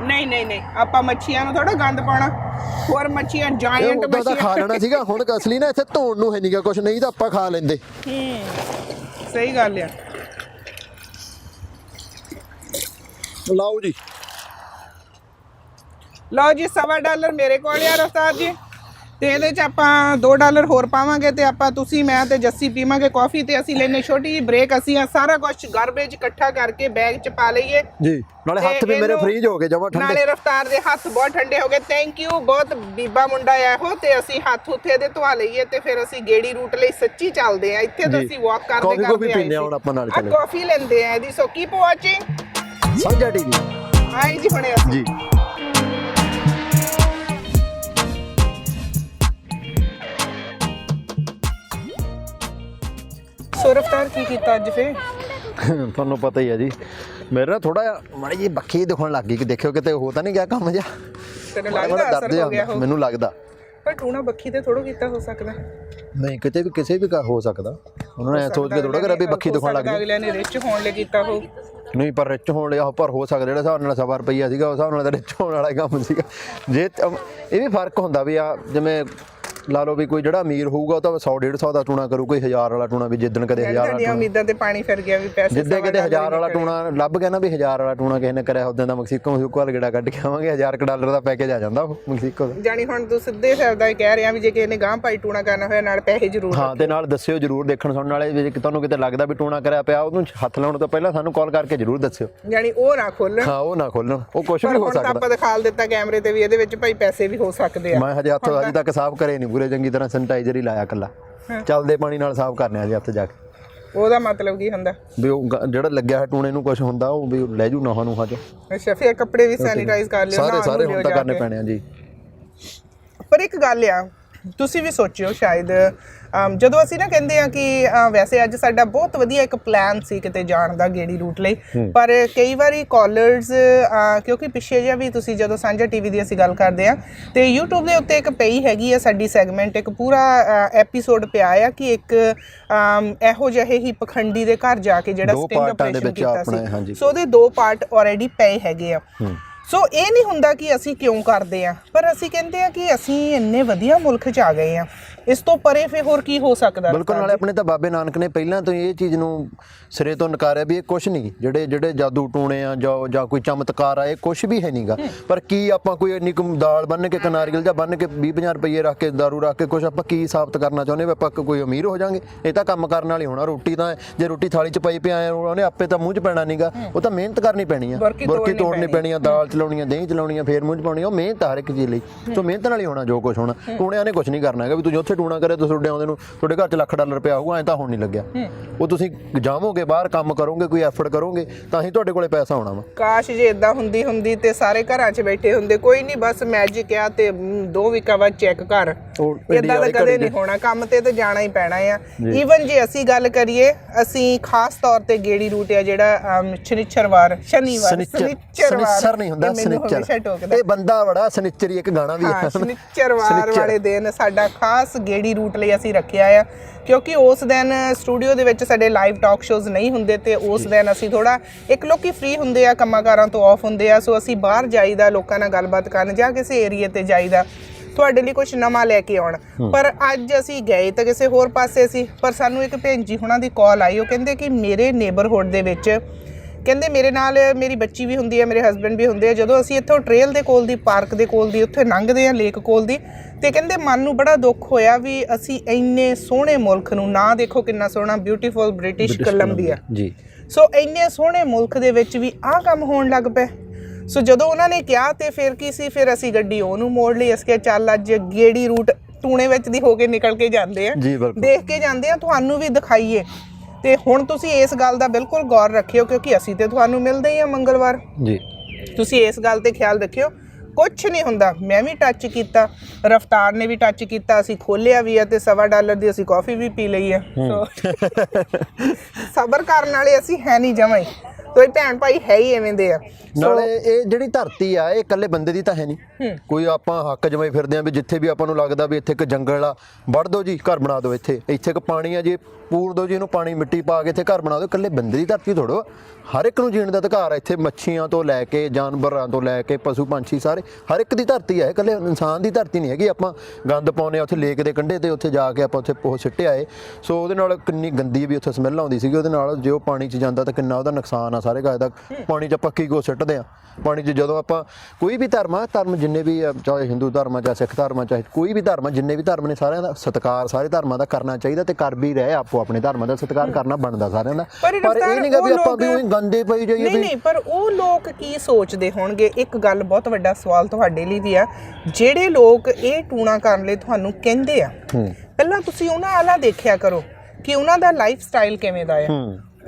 ਨਹੀਂ ਨਹੀਂ ਨਹੀਂ। ਆਪਾਂ ਮੱਛੀਆਂ ਨੂੰ ਥੋੜਾ ਗੰਦ ਪਾਉਣਾ। ਹੋਰ ਮੱਛੀਆਂ ਜਾਇੰਟ ਤਾਂ ਖਾ ਮੱਛੀਆਂ। ਲੈਣਾ ਸੀਗਾ। ਹੁਣ ਅਸਲੀ ਨਾ ਇੱਥੇ ਧੋਣ ਨੂੰ ਹੈ ਨਹੀਂਗਾ ਕੁਝ ਨਹੀਂ ਤਾਂ ਆਪਾਂ ਖਾ ਲੈਂਦੇ। ਹੂੰ। ਸਹੀ ਗੱਲ ਆ। ਲਾਓ ਜੀ। ਲਓ ਜੀ ਸਵਾ ਡਾਲਰ ਮੇਰੇ ਕੋਲ ਆ ਰਫਤਾਰ ਜੀ। ਤੇ ਇਹਦੇ ਚ ਆਪਾਂ 2 ਡਾਲਰ ਹੋਰ ਪਾਵਾਂਗੇ ਤੇ ਆਪਾਂ ਤੁਸੀਂ ਮੈਂ ਤੇ ਜੱਸੀ ਪੀਵਾਂਗੇ ਕਾਫੀ ਤੇ ਅਸੀਂ ਲੈਨੇ ਛੋਟੀ ਜਿਹੀ ਬ੍ਰੇਕ ਅਸੀਂ ਆ ਸਾਰਾ ਕੁਝ ਗਾਰਬੇਜ ਇਕੱਠਾ ਕਰਕੇ ਬੈਗ ਚ ਪਾ ਲਈਏ। ਜੀ ਨਾਲੇ ਹੱਥ ਵੀ ਮੇਰੇ ਫ੍ਰੀਜ ਹੋ ਗਏ ਜਮਾ ਠੰਡੇ। ਨਾਲੇ ਰਫਤਾਰ ਦੇ ਹੱਥ ਬਹੁਤ ਠੰਡੇ ਹੋ ਗਏ। ਥੈਂਕ ਯੂ ਬਹੁਤ ਬੀਬਾ ਮੁੰਡਾ ਆ ਇਹੋ ਤੇ ਅਸੀਂ ਹੱਥ ਉੱਥੇ ਦੇ ਧਵਾ ਲਈਏ ਤੇ ਫਿਰ ਅਸੀਂ ਗੇੜੀ ਰੂਟ ਲਈ ਸੱਚੀ ਚੱਲਦੇ ਆ ਇੱਥੇ ਤਾਂ ਜੀ। ਅਸੀਂ ਵਾਕ ਕਰਦੇ ਕਰਦੇ ਕੂਫੀ ਪੀਂਦੇ ਆ ਹੁਣ ਆਪਾਂ ਨਾਲ ਚਲੇ। ਕਾਫੀ ਲੈਂਦੇ ਆ ਇਹਦੀ so keep watching Sanjha TV. ਆਈ ਜੀ ਹੁਣੇ ਜੀ। ਸੋ ਰਫਤਾਰ ਕੀ ਕੀਤਾ ਅੱਜ ਫੇ ਤੁਹਾਨੂੰ ਪਤਾ ਹੀ ਹੈ ਜੀ। ਮੇਰਾ ਥੋੜਾ ਮਾੜੀ ਜੀ ਬੱਖੀ ਦਿਖਣ ਲੱਗ ਗਈ ਕਿ ਦੇਖਿਓ ਕਿਤੇ ਹੋ ਤਾਂ ਨਹੀਂ ਗਿਆ ਕੰਮ ਜਿਹਾ। ਤੈਨੂੰ ਲੱਗਦਾ ਅਸਰ ਹੋ ਗਿਆ ਹੋ ਮੈਨੂੰ ਲੱਗਦਾ। ਪਰ ਟੂਣਾ ਬੱਖੀ ਤੇ ਥੋੜੋ ਕੀਤਾ ਹੋ ਸਕਦਾ। ਨਹੀਂ ਕਿਤੇ ਵੀ ਕਿਸੇ ਵੀ ਕਾ ਹੋ ਸਕਦਾ। ਉਹਨਾਂ ਨੇ ਸੋਚ ਕੇ ਥੋੜਾ ਕਰਿਆ ਵੀ ਬੱਖੀ ਦਿਖਣ ਲੱਗ ਗਈ। ਅਗਲੇ ਨੇ ਰਿਚ ਹੋਣ ਲਈ ਕੀਤਾ ਹੋ ਨਹੀਂ ਪਰ ਰਿਚ ਹੋਣ ਲਿਆ ਪਰ ਹੋ ਸਕਦਾ ਜਿਹੜਾ ਹਿਸਾਬ ਨਾਲ ਸਵਾ ਰੁਪਈਆ ਸੀਗਾ ਉਸ ਹਿਸਾਬ ਨਾਲ ਤਾਂ ਰਿਚ ਹੋਣ ਵਾਲਾ ਕੰਮ ਸੀਗਾ। ਜੇ ਇਹ ਵੀ ਫ਼ਰਕ ਹੁੰਦਾ ਵੀ ਆ ਜਿਵੇਂ ਲਾ ਲਓ ਵੀ ਕੋਈ ਜਿਹੜਾ ਅਮੀਰ ਹੋਊਗਾ ਉਹ ਤਾਂ 100 150 ਦਾ ਟੂਣਾ ਕਰੂ ਕੋਈ 1000 ਵਾਲਾ ਟੂਣਾ ਵੀ ਜਿੱਦਣ ਕਦੇ 1000 ਵਾਲਾ ਤੁਹਾਡੀਆਂ ਉਮੀਦਾਂ ਤੇ ਪਾਣੀ ਫਿਰ ਗਿਆ ਵੀ ਪੈਸੇ ਜਿੱਦੇ ਡਾਲਰ 1000 ਵਾਲਾ। ਟੂਣਾ ਲੱਭ ਗਿਆ ਨਾ ਵੀ 1000 ਵਾਲਾ ਟੂਣਾ ਕਿਸੇ ਨੇ ਕਰਿਆ ਉਦੋਂ ਦਾ ਮੈਕਸੀਕੋ ਮੈਕਸੀਕੋ ਵਾਲਾ ਗੇੜਾ ਕੱਢ ਕੇ ਆਵਾਂਗੇ 1000 ਕ ਡਾਲਰ ਦਾ ਪੈਕੇਜ ਆ ਜਾਂਦਾ ਉਹ ਮੈਕਸੀਕੋ ਦਾ। ਜਾਣੀ ਹੁਣ ਤੂੰ ਸਿੱਧੇ ਸ਼ਬਦਾਂ ਹੀ ਕਹਿ ਰਿਹਾ ਵੀ ਜੇ ਕਿਸੇ ਨੇ ਗਾਂ ਪਾਈ ਟੂਣਾ ਕਰਨਾ ਹੋਇਆ ਨਾਲ ਪੈਸੇ ਜ਼ਰੂਰ ਹਾਂ ਤੇ ਨਾਲ ਦੱਸਿਓ ਜਰੂਰ ਦੇਖਣ ਸੁਣਨ ਵਾਲੇ ਵੀ ਜੇ ਤੁਹਾਨੂੰ ਕਿਤੇ ਲੱਗਦਾ ਵੀ ਟੂਣਾ ਕਰਿਆ ਪਿਆ ਉਹਨੂੰ ਹੱਥ ਲਾਉਣ ਤੋਂ ਪਹਿਲਾਂ ਸਾਨੂੰ ਕਾਲ ਕਰਕੇ ਜਰੂਰ ਦੱਸਿਓ। ਜਾਣੀ ਉਹ ਨਾ ਖੋਲਣ ਹਾਂ ਉਹ ਨਾ ਖੋਲਣ ਉਹ ਕੁਝ ਵੀ ਹੋ ਸਕਦਾ। ਆਪਾਂ ਦਿਖਾਲ ਦਿੱਤਾ ਕੈਮਰੇ ਤੇ ਵੀ ਇਹਦੇ ਵਿੱਚ ਭਾਈ ਪੈਸੇ ਵੀ ਹੋ ਸਕਦੇ ਆ। ਮੈਂ ਹਜੇ ਹੱਥ ਅਜੇ ਤੱਕ ਸਾਫ਼ ਕਰੇ ਨਹੀਂ ਪੂਰੇ ਚੰਗੀ ਤਰ੍ਹਾਂ ਸੈਨੀਟਾਈਜ਼ਰ ਹੀ ਲਾਇਆ ਕੱਲਾ ਚੱਲਦੇ ਪਾਣੀ ਨਾਲ ਸਾਫ਼ ਕਰਨੇ ਆ ਜੀ ਹੱਥ ਜਾ ਕੇ। ਉਹਦਾ ਮਤਲਬ ਕੀ ਹੁੰਦਾ? ਵੀ ਉਹ ਗ- ਜਿਹੜਾ ਲੱਗਿਆ ਹੈ ਟੂਣੇ ਨੂੰ ਕੁਝ ਹੁੰਦਾ ਉਹ ਵੀ ਲੈ ਜੂ ਨਹਾਂ ਨੂੰ ਹਜ ਅੱਛਾ ਫਿਰ ਕੱਪੜੇ ਵੀ ਸੈਨੀਟਾਈਜ਼ ਕਰ ਲਿਓ ਸਾਰੇ ਸਾਰੇ ਹੁਣ ਤਾਂ ਕਰਨੇ। ਪੈਣੇ ਆ ਜੀ। ਪਰ ਇੱਕ ਗੱਲ ਆ ਤੁਸੀਂ ਵੀ ਸੋਚਿਓ ਸ਼ਾਇਦ ਜਦੋਂ ਅਸੀਂ ਨਾ ਕਹਿੰਦੇ ਆ ਕਿ ਵੈਸੇ ਅੱਜ ਸਾਡਾ ਬਹੁਤ ਵਧੀਆ ਇੱਕ ਪਲਾਨ ਸੀ ਕਿਤੇ ਜਾਣ ਦਾ ਗੇੜੀ ਰੂਟ ਲਈ ਪਰ ਕਈ ਵਾਰੀ ਕਾਲਰਸ ਕਿਉਂਕਿ ਪਿੱਛੇ ਜਿਹਾ ਵੀ ਤੁਸੀਂ ਜਦੋਂ ਸਾਂਝਾ ਟੀਵੀ ਦੀ ਅਸੀਂ ਗੱਲ ਕਰਦੇ ਆ ਤੇ YouTube ਦੇ ਉੱਤੇ ਇੱਕ ਪਈ ਹੈਗੀ ਆ ਸਾਡੀ ਸੈਗਮੈਂਟ ਇੱਕ ਪੂਰਾ ਐਪੀਸੋਡ ਪਿਆ ਆ ਕਿ ਇੱਕ ਇਹੋ ਜਿਹੇ ਹੀ ਪਖੰਡੀ ਦੇ ਘਰ ਜਾ ਕੇ ਜਿਹੜਾ ਸਟਿੰਗ ਆਪਰੇਸ਼ਨ ਕੀਤਾ। ਸੀ। ਸੋ ਉਹਦੇ ਦੋ ਪਾਰਟ ਆਲਰੇਡੀ ਪਏ ਹੈਗੇ ਆ। ਸੋ ਇਹ ਨਹੀਂ ਹੁੰਦਾ ਕਿ ਅਸੀਂ ਕਿਉਂ ਕਰਦੇ ਆ ਪਰ ਅਸੀਂ ਕਹਿੰਦੇ ਆ ਕਿ ਅਸੀਂ ਇੰਨੇ ਵਧੀਆ ਮੁਲਕ 'ਚ ਆ ਗਏ ਆ ਇਸ ਤੋਂ ਪਰੇ ਫੇ ਹੋਰ ਕੀ ਹੋ ਸਕਦਾ? ਬਿਲਕੁਲ ਨਾਲੇ ਆਪਣੇ ਤਾਂ ਬਾਬੇ ਨਾਨਕ ਨੇ ਪਹਿਲਾਂ ਤੋਂ ਹੀ ਇਹ ਚੀਜ਼ ਨੂੰ ਸਿਰੇ ਤੋਂ ਨਕਾਰਿਆ ਵੀ ਇਹ ਕੁਝ ਨਹੀਂ। ਜਿਹੜੇ ਜਿਹੜੇ ਜਾਦੂ ਟੂਣੇ ਆ ਜਾਂ ਜਾਂ ਕੋਈ ਚਮਤਕਾਰ ਆ ਇਹ ਕੁਝ ਵੀ ਹੈ ਨਹੀਂਗਾ। ਪਰ ਕੀ ਆਪਾਂ ਕੋਈ ਇੰਨੀ ਕੁ ਦਾਲ ਬੰਨ ਕੇ ਕਨਾਰੀਅਲ ਜਾਂ ਬੰਨ ਕੇ 20000 ਰੁਪਏ ਰੱਖ ਕੇ ਦਾਰੂ ਰੱਖ ਕੇ ਕੁਝ ਆਪਾਂ ਕੀ ਸਾਬਤ ਕਰਨਾ ਚਾਹੁੰਦੇ ਵੀ ਆਪਾਂ ਕੋਈ ਅਮੀਰ ਹੋ ਜਾਾਂਗੇ? ਇਹ ਤਾਂ ਕੰਮ ਕਰਨ ਵਾਲੀ ਹੋਣਾ ਰੋਟੀ ਤਾਂ ਜੇ ਰੋਟੀ ਥਾਲੀ 'ਚ ਪਈ ਪਿਆ ਉਹਨੇ ਆਪੇ ਤਾਂ ਮੂੰਹ 'ਚ ਪੈਣਾ ਨਹੀਂਗਾ। ਉਹ ਤਾਂ ਮਿਹਨਤ ਕਰਨੀ ਪੈਣੀ ਆ। ਬੁਰਕੀ ਤੋੜਨੀ ਪੈਣੀ। ਆ ਦਾਲ ਚਲਾਉਣੀ ਆ ਦਹੀਂ ਚਲਾਉਣੀ ਆ ਫੇਰ ਮੂੰਹ 'ਚ ਪਾਉਣੀ ਆ। ਉਹ ਮਿਹਨਤ ਹਰ ਇੱਕ ਚੀਜ਼ ਲਈ। ਸੋ ਮਿਹਨਤ ਨਾਲ ਹੀ ਹੋਣਾ ਜੋ ਕੁਝ ਹੋਣਾ। ਟੂਣਿਆਂ ਨੇ ਕੁਝ ਨਹੀਂ ਕਰਨਾ ਹੈਗਾ ਵੀ ਤੁਸੀਂ ਉੱਥੇ ਟੂਣਾ ਕਰੇ ਤੁਸੀਂ ਤੁਹਾਡੇ ਆਉਂਦੇ ਨੂੰ ਤੁਹਾਡੇ ਘਰ 'ਚ ਲੱਖ ਡਾਲਰ ਪਿਆ ਹੋਊਗਾ ਐ ਤਾਂ ਹੁਣ ਨਹੀਂ ਲੱਗਿਆ। ਉਹ ਤੁਸੀਂ ਜਾਵੋਗੇ ਬਾਹਰ ਕੰਮ ਕਰੋਗੇ ਕੋਈ ਐਫਰਟ ਕਰੋਗੇ ਤਾਂ ਹੀ ਤੁਹਾਡੇ ਕੋਲੇ ਪੈਸਾ ਆਉਣਾ ਵਾ। ਕਾਸ਼ ਜੇ ਇਦਾਂ ਹੁੰਦੀ ਹੁੰਦੀ ਤੇ ਸਾਰੇ ਘਰਾਂ 'ਚ ਬੈਠੇ ਹੁੰਦੇ ਕੋਈ ਨਹੀਂ ਬਸ ਮੈਜਿਕ ਆ ਤੇ ਦੋ ਵੀਕਾਂ ਬਾਅਦ ਚੈੱਕ ਕਰ। ਇਦਾਂ ਦਾ ਕਦੇ ਨਹੀਂ ਹੋਣਾ ਕੰਮ ਤੇ ਤੇ ਜਾਣਾ ਹੀ ਪੈਣਾ ਆ। ਈਵਨ ਜੇ ਅਸੀਂ ਗੱਲ ਕਰੀਏ ਅਸੀਂ ਖਾਸ ਤੌਰ ਤੇ ਗੇੜੀ ਰੂਟ ਆ ਜਿਹੜਾ ਸ਼ਨੀਚਰਵਾਰ ਸ਼ਨੀਵਾਰ ਸ਼ਨੀਚਰ- ਸ਼ਨੀਚਰ ਨਹੀਂ ਹੁੰਦਾ ਸਨਿਚਰ। ਇਹ ਬੰਦਾ ਬੜਾ ਸਨਿਚਰੀ ਇੱਕ ਗਾਣਾ ਵੀ ਹਾਂ ਸ਼ਨੀਚਰਵਾਰ ਸ਼ਨਿਚਰ। ਵਾਲੇ ਦਿਨ ਸਾਡਾ ਖਾਸ ਗੇੜੀ ਰੂਟ ਲਈ ਅਸੀਂ ਰੱਖਿਆ ਆ ਕਿਉਂਕਿ ਉਸ ਦਿਨ ਸਟੂਡੀਓ ਦੇ ਵਿੱਚ ਸਾਡੇ ਲਾਈਵ ਟਾਕ ਸ਼ੋਜ਼ ਨਹੀਂ ਹੁੰਦੇ ਤੇ ਉਸ ਦਿਨ ਅਸੀਂ ਥੋੜਾ ਇੱਕ ਲੋਕੀ ਫ੍ਰੀ ਹੁੰਦੇ ਆ ਕੰਮਾਂਕਾਰਾਂ ਤੋਂ ਆਫ ਹੁੰਦੇ ਆ ਸੋ ਅਸੀਂ ਬਾਹਰ ਜਾਈਦਾ ਲੋਕਾਂ ਨਾਲ ਗੱਲਬਾਤ ਕਰਨ ਜਾਂ ਕਿਸੇ ਏਰੀਆ ਤੇ ਜਾਈਦਾ ਤੁਹਾਡੇ ਲਈ ਕੁਝ ਨਵਾਂ ਲੈ ਕੇ ਆਉਣ। ਪਰ ਅੱਜ ਅਸੀਂ ਗਏ ਤਾਂ ਕਿਸੇ ਹੋਰ ਪਾਸੇ ਸੀ ਪਰ ਸਾਨੂੰ ਇੱਕ ਭੈਣ ਜੀ ਹੁਣਾਂ ਦੀ ਕਾਲ ਆਈ ਉਹ ਕਹਿੰਦੇ ਕਿ ਮੇਰੇ ਨੇਬਰਹੁੱਡ ਦੇ ਵਿੱਚ ਕਹਿੰਦੇ ਮੇਰੇ ਨਾਲ ਮੇਰੀ ਬੱਚੀ ਵੀ ਹੁੰਦੀ ਹੈ ਮੇਰੇ ਹਸਬੰਡ ਵੀ ਹੁੰਦੇ ਆ। ਜਦੋਂ ਅਸੀਂ ਇੱਥੋਂ ਟ੍ਰੇਲ ਦੇ ਕੋਲ ਦੀ ਪਾਰਕ ਦੇ ਕੋਲ ਦੀ ਉੱਥੇ ਲੰਘਦੇ ਆ ਲੇਕ ਕੋਲ ਦੀ ਤੇ ਕਹਿੰਦੇ ਮਨ ਨੂੰ ਬੜਾ ਦੁੱਖ ਹੋਇਆ ਵੀ ਅਸੀਂ ਇੰਨੇ ਸੋਹਣੇ ਮੁਲਕ ਨੂੰ ਨਾ ਦੇਖੋ ਕਿੰਨਾ ਸੋਹਣਾ ਬਿਊਟੀਫੁਲ ਬ੍ਰਿਟਿਸ਼ ਕੋਲੰਬੀਆ ਜੀ। ਸੋ ਇੰਨੇ ਸੋਹਣੇ ਮੁਲਕ ਦੇ ਵਿੱਚ ਵੀ ਆਹ ਕੰਮ ਹੋਣ ਲੱਗ ਪਿਆ। ਸੋ ਜਦੋਂ ਉਹਨਾਂ ਨੇ ਕਿਹਾ ਤੇ ਫਿਰ ਕੀ ਸੀ? ਫਿਰ ਅਸੀਂ ਗੱਡੀ ਉਹਨੂੰ ਮੋੜ ਲਈ ਅਸੀਂ ਕਿਹਾ ਚੱਲ ਅੱਜ ਗੇੜੀ ਰੂਟ ਟੂਣੇ ਵਿੱਚ ਦੀ ਹੋ ਕੇ ਨਿਕਲ ਕੇ ਜਾਂਦੇ ਆ। ਦੇਖ ਕੇ ਜਾਂਦੇ ਆ ਤੁਹਾਨੂੰ ਵੀ ਦਿਖਾਈਏ। ਤੇ ਹੁਣ ਤੁਸੀਂ ਇਸ ਗੱਲ ਦਾ ਬਿਲਕੁਲ ਗੌਰ ਰੱਖਿਓ ਕਿਉਂਕਿ ਅਸੀਂ ਤੇ ਤੁਹਾਨੂੰ ਮਿਲਦੇ ਹੀ ਆ ਮੰਗਲਵਾਰ। ਜੀ। ਤੁਸੀਂ ਇਸ ਗੱਲ ਤੇ ਖਿਆਲ ਰੱਖਿਓ ਕੁਝ ਨਹੀਂ ਹੁੰਦਾ ਮੈਂ ਵੀ ਟੱਚ ਕੀਤਾ ਰਫਤਾਰ ਨੇ ਵੀ ਟੱਚ ਕੀਤਾ ਅਸੀਂ ਖੋਲਿਆ ਵੀ ਆ ਤੇ ਸਵਾ ਡਾਲਰ ਦੀ ਅਸੀਂ ਕਾਫੀ ਵੀ ਪੀ ਲਈ ਆ। ਸੋ ਸਬਰ ਕਰਨ ਵਾਲੇ ਅਸੀਂ ਹੈ ਨਹੀਂ ਜਮਾਈ ਕੋਈ ਭੈਣ ਭਾਈ ਹੈ ਹੀ ਐਵੇਂ ਦੇ ਆ। ਨਾਲੇ ਇਹ ਜਿਹੜੀ ਧਰਤੀ ਆ ਇਹ ਇਕੱਲੇ ਬੰਦੇ ਦੀ ਤਾਂ ਹੈ ਨਹੀਂ। ਕੋਈ ਆਪਾਂ ਹੱਕ ਜਮਾਈ ਫਿਰਦੇ ਆ ਵੀ ਜਿੱਥੇ ਵੀ ਆਪਾਂ ਨੂੰ ਲੱਗਦਾ ਵੀ ਇੱਥੇ ਇੱਕ ਜੰਗਲ ਆ ਵੜ ਦਿਓ ਜੀ ਘਰ ਬਣਾ ਦਿਓ ਇੱਥੇ। ਇੱਥੇ ਇੱਕ ਪਾਣੀ ਆ ਜੀ ਪੂਰ ਦਿਓ ਜੀ ਇਹਨੂੰ ਪਾਣੀ ਮਿੱਟੀ ਪਾ ਕੇ ਇੱਥੇ ਘਰ ਬਣਾ ਦਿਓ ਇਕੱਲੇ ਬੰਦੇ ਦੀ ਧਰਤੀ ਥੋੜੋ ਹਰ ਇੱਕ ਨੂੰ ਜੀਣ ਦਾ ਅਧਿਕਾਰ ਆ ਇੱਥੇ ਮੱਛੀਆਂ ਤੋਂ ਲੈ ਕੇ ਜਾਨਵਰਾਂ ਤੋਂ ਲੈ ਕੇ ਪਸ਼ੂ ਪੰਛੀ ਸਾਰੇ ਹਰ ਇੱਕ ਦੀ ਧਰਤੀ ਆ। ਇਹ ਇਕੱਲੇ ਇਨਸਾਨ ਦੀ ਧਰਤੀ ਨਹੀਂ ਹੈਗੀ। ਆਪਾਂ ਗੰਦ ਪਾਉਨੇ ਆ ਉੱਥੇ ਲੇਕ ਦੇ ਕੰਢੇ ਤੇ ਉੱਥੇ ਜਾ ਕੇ ਆਪਾਂ ਉੱਥੇ ਉਹ ਸਿੱਟੇ ਆਏ ਸੋ ਉਹਦੇ ਨਾਲ ਕਿੰਨੀ ਗੰਦੀ ਵੀ ਉੱਥੇ ਸਮੈਲ ਆਉਂਦੀ ਸੀਗੀ। ਉਹਦੇ ਨਾਲ ਜੇ ਉਹ ਪਾਣੀ 'ਚ ਜਾਂਦਾ ਤਾਂ ਕਿੰਨਾ ਉਹਦਾ ਨੁਕਸਾਨ ਆ। ਸਾਰੇ ਗਾਇ ਦਾ ਪਾਣੀ 'ਚ ਆਪਾਂ ਕੀ ਕੋ ਸਿੱਟਦੇ ਆ? ਪਾਣੀ 'ਚ ਜਦੋਂ ਆਪਾਂ ਕੋਈ ਵੀ ਧਰਮ ਆ ਧਰਮ ਜਿੰਨੇ ਵੀ ਆ, ਚਾਹੇ ਹਿੰਦੂ ਧਰਮ ਆ ਚਾਹੇ ਸਿੱਖ ਧਰਮ ਆ ਚਾਹੇ ਕੋਈ ਵੀ ਧਰਮ ਆ ਜਿੰਨੇ ਵੀ ਧਰਮ ਨੇ ਸਾਰਿਆਂ ਦਾ ਸਤਿਕਾਰ ਸਾਰੇ ਧਰਮਾਂ ਦਾ ਕਰਨਾ ਚਾਹੀਦਾ ਤੇ ਕਰ ਵੀ ਰਹੇ ਆਪੋ ਆਪਣੇ ਧਰਮਾਂ ਦਾ ਸਤਿਕਾਰ ਕਰਨਾ ਬਣਦਾ ਸਾਰਿਆਂ ਦਾ। ਪਰ ਇਹ ਪਰ ਵੀ ਉਹ ਆਪਾਂ ਵੀ ਉਹੀ ਗੰਦੇ ਪਈ ਜਾਈਏ ਨਹੀਂ ਵੀ ਨਹੀਂ ਪਰ ਉਹ ਲੋਕ ਕੀ ਸੋਚਦੇ ਹੋਣਗੇ? ਇੱਕ ਗੱਲ ਬਹੁਤ ਵੱਡਾ ਸਵਾਲ ਤੁਹਾਡੇ ਲਈ ਵੀ ਆ। ਜਿਹੜੇ ਲੋਕ ਇਹ ਟੂਣਾ ਕਰਨ ਲਈ ਤੁਹਾਨੂੰ ਕਹਿੰਦੇ ਆ ਪਹਿਲਾਂ ਤੁਸੀਂ ਉਹਨਾਂ ਵਾਲਾ ਦੇਖਿਆ ਕਰੋ ਕਿ ਉਹਨਾਂ ਦਾ ਲਾਈਫ ਸਟਾਈਲ ਕਿਵੇਂ ਦਾ ਆ।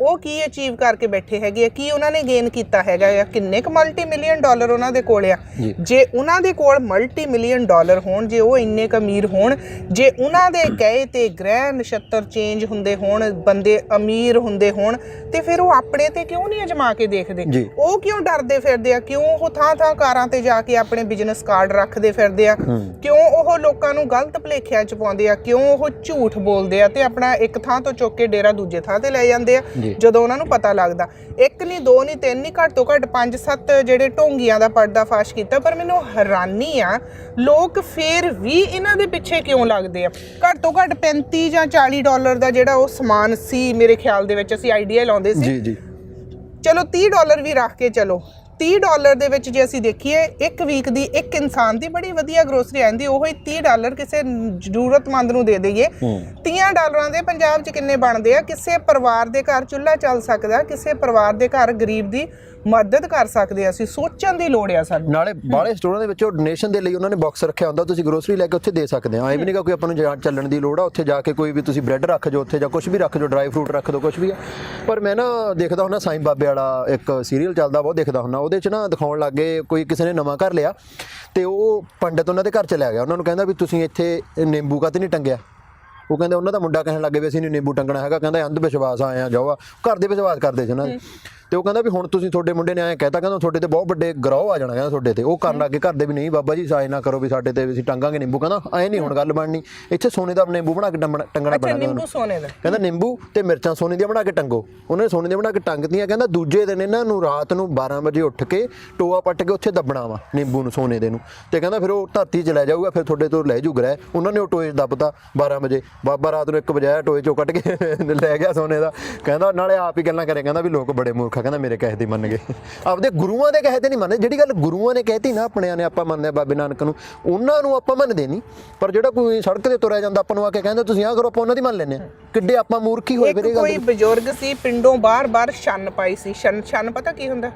ਉਹ ਕੀ ਅਚੀਵ ਕਰਕੇ ਬੈਠੇ ਹੈਗੇ ਆ? ਕੀ ਉਹਨਾਂ ਨੇ ਗੇਨ ਕੀਤਾ ਹੈਗਾ ਆ? ਕਿੰਨੇ ਕੁ ਮਲਟੀ ਮਿਲੀਅਨ ਡਾਲਰ ਉਹਨਾਂ ਦੇ ਕੋਲ ਆ? ਜੀ। ਉਹਨਾਂ ਦੇ ਕੋਲ ਮਲਟੀ ਮਿਲੀਅਨ ਡਾਲਰ ਹੋਣ ਜੇ ਉਹ ਇੰਨੇ ਕੁ ਅਮੀਰ ਹੋਣ ਜੇ ਉਹਨਾਂ ਦੇ ਕਹੇ ਤੇ ਗ੍ਰਹਿ ਨਛੱਤਰ ਚੇਂਜ ਹੁੰਦੇ ਹੋਣ ਬੰਦੇ ਅਮੀਰ ਹੁੰਦੇ ਹੋਣ ਤੇ ਫਿਰ ਉਹ ਆਪਣੇ ਤੇ ਕਿਉਂ ਨਹੀਂ ਅਜਮਾ ਕੇ ਦੇਖਦੇ। ਉਹ ਕਿਉਂ ਡਰਦੇ ਫਿਰਦੇ ਆ? ਕਿਉਂ ਉਹ ਥਾਂ ਥਾਂ ਕਾਰਾਂ ਤੇ ਜਾ ਕੇ ਆਪਣੇ ਬਿਜ਼ਨਸ ਕਾਰਡ ਰੱਖਦੇ ਫਿਰਦੇ ਆ? ਕਿਉਂ ਉਹ ਲੋਕਾਂ ਨੂੰ ਗਲਤ ਭਲੇਖਿਆਂ ਚ ਪਾਉਂਦੇ ਆ? ਕਿਉਂ ਉਹ ਝੂਠ ਬੋਲਦੇ ਆ? ਤੇ ਆਪਣਾ ਇੱਕ ਥਾਂ ਤੋਂ ਚੁੱਕ ਕੇ ਡੇਰਾ ਦੂਜੇ ਥਾਂ ਤੇ ਲੈ ਜਾਂਦੇ ਆ। ਜਦੋਂ ਉਹਨਾਂ ਨੂੰ ਪਤਾ ਲੱਗਦਾ। ਇੱਕ ਨਹੀਂ ਦੋ ਨਹੀਂ ਤਿੰਨ ਨਹੀਂ ਘੱਟ ਤੋਂ ਘੱਟ ਪੰਜ ਸੱਤ ਜਿਹੜੇ ਢੋਂਗੀਆਂ ਦਾ ਪਰਦਾ ਫਾਸ਼ ਕੀਤਾ ਪਰ ਮੈਨੂੰ ਹੈਰਾਨੀ ਆ ਲੋਕ ਫੇਰ ਵੀ ਇਹਨਾਂ ਦੇ ਪਿੱਛੇ ਕਿਉਂ ਲੱਗਦੇ ਆ? ਘੱਟ ਤੋਂ ਘੱਟ 35 ਜਾਂ 40 ਡਾਲਰ ਦਾ ਜਿਹੜਾ ਉਹ ਸਮਾਨ ਸੀ ਮੇਰੇ ਖਿਆਲ ਦੇ ਵਿੱਚ ਅਸੀਂ ਆਈਡੀਆ ਲਾਉਂਦੇ ਸੀ। ਜੀ ਜੀ। ਚਲੋ 30 ਡਾਲਰ ਵੀ ਰੱਖ ਕੇ ਚਲੋ। 30 ਡਾਲਰ ਦੇ ਵਿੱਚ ਜੇ ਅਸੀਂ ਦੇਖੀਏ ਇੱਕ ਵੀਕ ਦੀ ਇੱਕ ਇਨਸਾਨ ਦੀ ਬੜੀ ਵਧੀਆ ਗਰੋਸਰੀ ਆਂਦੀ ਉਹ ਹੀ 30 ਡਾਲਰ ਕਿਸੇ ਜ਼ਰੂਰਤਮੰਦ ਨੂੰ ਦੇ ਦਈਏ। 30 ਡਾਲਰਾਂ ਦੇ ਪੰਜਾਬ 'ਚ ਕਿੰਨੇ ਬਣਦੇ ਆ? ਕਿਸੇ ਪਰਿਵਾਰ ਦੇ ਘਰ ਚੁੱਲ੍ਹਾ ਚੱਲ ਸਕਦਾ ਕਿਸੇ ਪਰਿਵਾਰ ਦੇ ਘਰ ਗਰੀਬ ਦੀ ਮਦਦ ਕਰ ਸਕਦੇ ਆ ਅਸੀਂ ਸੋਚਣ ਦੀ ਲੋੜ ਆ ਸਾਨੂੰ। ਨਾਲੇ ਬਾਹਲੇ ਸਟੋਰਾਂ ਦੇ ਵਿੱਚ ਉਹ ਡੋਨੇਸ਼ਨ ਦੇ ਲਈ ਉਹਨਾਂ ਨੇ ਬਾਕਸ ਰੱਖਿਆ ਹੁੰਦਾ ਤੁਸੀਂ ਗਰੋਸਰੀ ਲੈ ਕੇ ਉੱਥੇ ਦੇ ਸਕਦੇ ਆ। ਐ ਵੀ ਨਹੀਂਗਾ ਕੋਈ ਆਪਾਂ ਨੂੰ ਜਾ- ਚੱਲਣ ਦੀ ਲੋੜ ਆ ਉੱਥੇ ਜਾ ਕੇ ਕੋਈ ਵੀ ਤੁਸੀਂ ਬ੍ਰੈਡ ਰੱਖ ਜੋ ਉੱਥੇ ਜਾਂ ਕੁਝ ਵੀ ਰੱਖ ਜੋ ਡਰਾਈ ਫਰੂਟ ਰੱਖ ਦੋ ਕੁਝ ਵੀ ਆ। ਪਰ ਮੈਂ ਨਾ ਦੇਖਦਾ ਹੁੰਦਾ ਸਾਈਂ ਬਾਬੇ ਵਾਲਾ ਇੱਕ ਸੀਰੀਅਲ ਚੱਲਦਾ ਬਹੁਤ ਦੇਖਦਾ ਹੁੰਦਾ। ਉਹਦੇ 'ਚ ਨਾ ਦਿਖਾਉਣ ਲੱਗੇ ਕੋਈ ਕਿਸੇ ਨੇ ਨਵਾਂ ਘਰ ਲਿਆ ਤੇ ਉਹ ਪੰਡਤ ਉਹਨਾਂ ਦੇ ਘਰ ਚ ਲੈ ਗਿਆ। ਉਹਨਾਂ ਨੂੰ ਕਹਿੰਦਾ ਵੀ ਤੁਸੀਂ ਇੱਥੇ ਨਿੰਬੂ ਕਾਤੇ ਨਹੀਂ ਟੰਗਿਆ? ਉਹ ਕਹਿੰਦੇ ਉਹਨਾਂ ਦਾ ਮੁੰਡਾ ਕਹਿਣ ਲੱਗੇ ਵੀ ਅਸੀਂ ਨਹੀਂ ਨਿੰਬੂ ਟੰਗਣਾ ਹੈਗਾ। ਕਹਿੰਦਾ ਅੰਧ ਵਿਸ਼ਵਾਸ ਆਏ ਆ ਜਾਓ ਘਰ ਦੇ ਵਿਸ਼ਵਾਸ ਕਰਦੇ ਸੀ ਉਹਨਾਂ ਦੇ। ਤੇ ਉਹ ਕਹਿੰਦਾ ਵੀ ਹੁਣ ਤੁਸੀਂ ਤੁਹਾਡੇ ਮੁੰਡੇ ਨੇ ਐਂ ਕਹਿਤਾ ਕਹਿੰਦਾ ਤੁਹਾਡੇ ਤੇ ਬਹੁਤ ਵੱਡੇ ਗਰੋਹ ਆ ਜਾਣਾ ਕਹਿੰਦਾ ਤੁਹਾਡੇ ਤੇ। ਉਹ ਕਰਨ ਲੱਗੇ ਘਰ ਦੇ ਵੀ ਨਹੀਂ ਬਾਬਾ ਜੀ ਸਾਇ ਨਾ ਕਰੋ ਵੀ ਸਾਡੇ ਤੇ ਅਸੀਂ ਟੰਗਾਂਗੇ ਨਿੰਬੂ। ਕਹਿੰਦਾ ਐ ਨਹੀਂ ਹੁਣ ਗੱਲ ਬਣਨੀ। ਇੱਥੇ ਸੋਨੇ ਦਾ ਨਿੰਬੂ ਬਣਾ ਕੇ ਟੰਗਣਾ ਪੈਣਾ ਨਿੰਬੂ ਸੋਨੇ ਦਾ। ਕਹਿੰਦਾ ਨਿੰਬੂ ਤੇ ਮਿਰਚਾਂ ਸੋਨੇ ਦੀਆਂ ਬਣਾ ਕੇ ਟੰਗੋ। ਉਹਨੇ ਸੋਨੇ ਦੀਆਂ ਬਣਾ ਕੇ ਟੰਗਤੀਆਂ ਕਹਿੰਦਾ ਦੂਜੇ ਦਿਨ ਇਹਨਾਂ ਨੂੰ ਰਾਤ ਨੂੰ 12 ਵਜੇ ਉੱਠ ਕੇ ਟੋਆ ਪੱਟ ਕੇ ਉੱਥੇ ਦੱਬਣਾ ਵਾ ਨਿੰਬੂ ਨੂੰ ਸੋਨੇ ਦੇ ਨੂੰ। ਤੇ ਕਹਿੰਦਾ ਫਿਰ ਉਹ ਧਰਤੀ 'ਚ ਲੈ ਜਾਊਗਾ ਫਿਰ ਤੁਹਾਡੇ ਤੋਂ ਲੈ ਜੂ ਗ੍ਰਹਿ ਉਹਨਾਂ ਨੇ ਉਹ ਟੋਏ ਦੱਬਤਾ 12 ਵਜੇ। ਬਾਬਾ ਰਾਤ ਨੂੰ 1 ਵਜੇ ਟੋਏ 'ਚੋਂ ਕੱਢ ਕੇ ਲੈ ਗਿਆ ਸੋਨੇ ਦਾ। ਕਹਿੰਦਾ ਨਾਲੇ ਆਪ ਹੀ ਗੱਲਾਂ ਕਰੇ ਕਹਿੰਦਾ ਵੀ ਲੋਕ ਬੜੇ ਮੂਰਖ ਆ ਕਹਿੰਦਾ ਮੇਰੇ ਕਹੇ ਤੇ ਮੰਨ ਗਏ ਆਪਦੇ ਗੁਰੂਆਂ ਦੇ ਕਹੇ ਤੇ ਨਹੀਂ ਮੰਨਦੇ। ਜਿਹੜੀ ਗੱਲ ਗੁਰੂਆਂ ਨੇ ਕਹਿਤੀ ਨਾ ਆਪਣਿਆਂ ਨੇ ਆਪਾਂ ਮੰਨਦੇ ਆ ਬਾਬੇ ਨਾਨਕ ਨੂੰ ਉਹਨਾਂ ਨੂੰ ਆਪਾਂ ਮੰਨਦੇ ਨਹੀਂ। ਪਰ ਜਿਹੜਾ ਕੋਈ ਸੜਕ ਤੇ ਤੁਰਿਆ ਜਾਂਦਾ ਆਪਾਂ ਨੂੰ ਆ ਕੇ ਕਹਿੰਦਾ ਤੁਸੀਂ ਆਹ ਕਰੋ ਆਪਾਂ ਉਹਨਾਂ ਦੀ ਮੰਨ ਲੈਂਦੇ ਆ ਕਿੱਡੇ ਆਪਾਂ ਮੂਰਖੀ ਹੋਏ ਇਹ ਗੱਲ ਕੋਈ ਬਜ਼ੁਰਗ ਸੀ ਪਿੰਡੋਂ ਬਾਹਰ-ਬਾਹਰ ਛੰਨ ਪਾਈ ਸੀ। ਛੰਨ ਛੰਨ ਪਤਾ ਕੀ ਹੁੰਦਾ?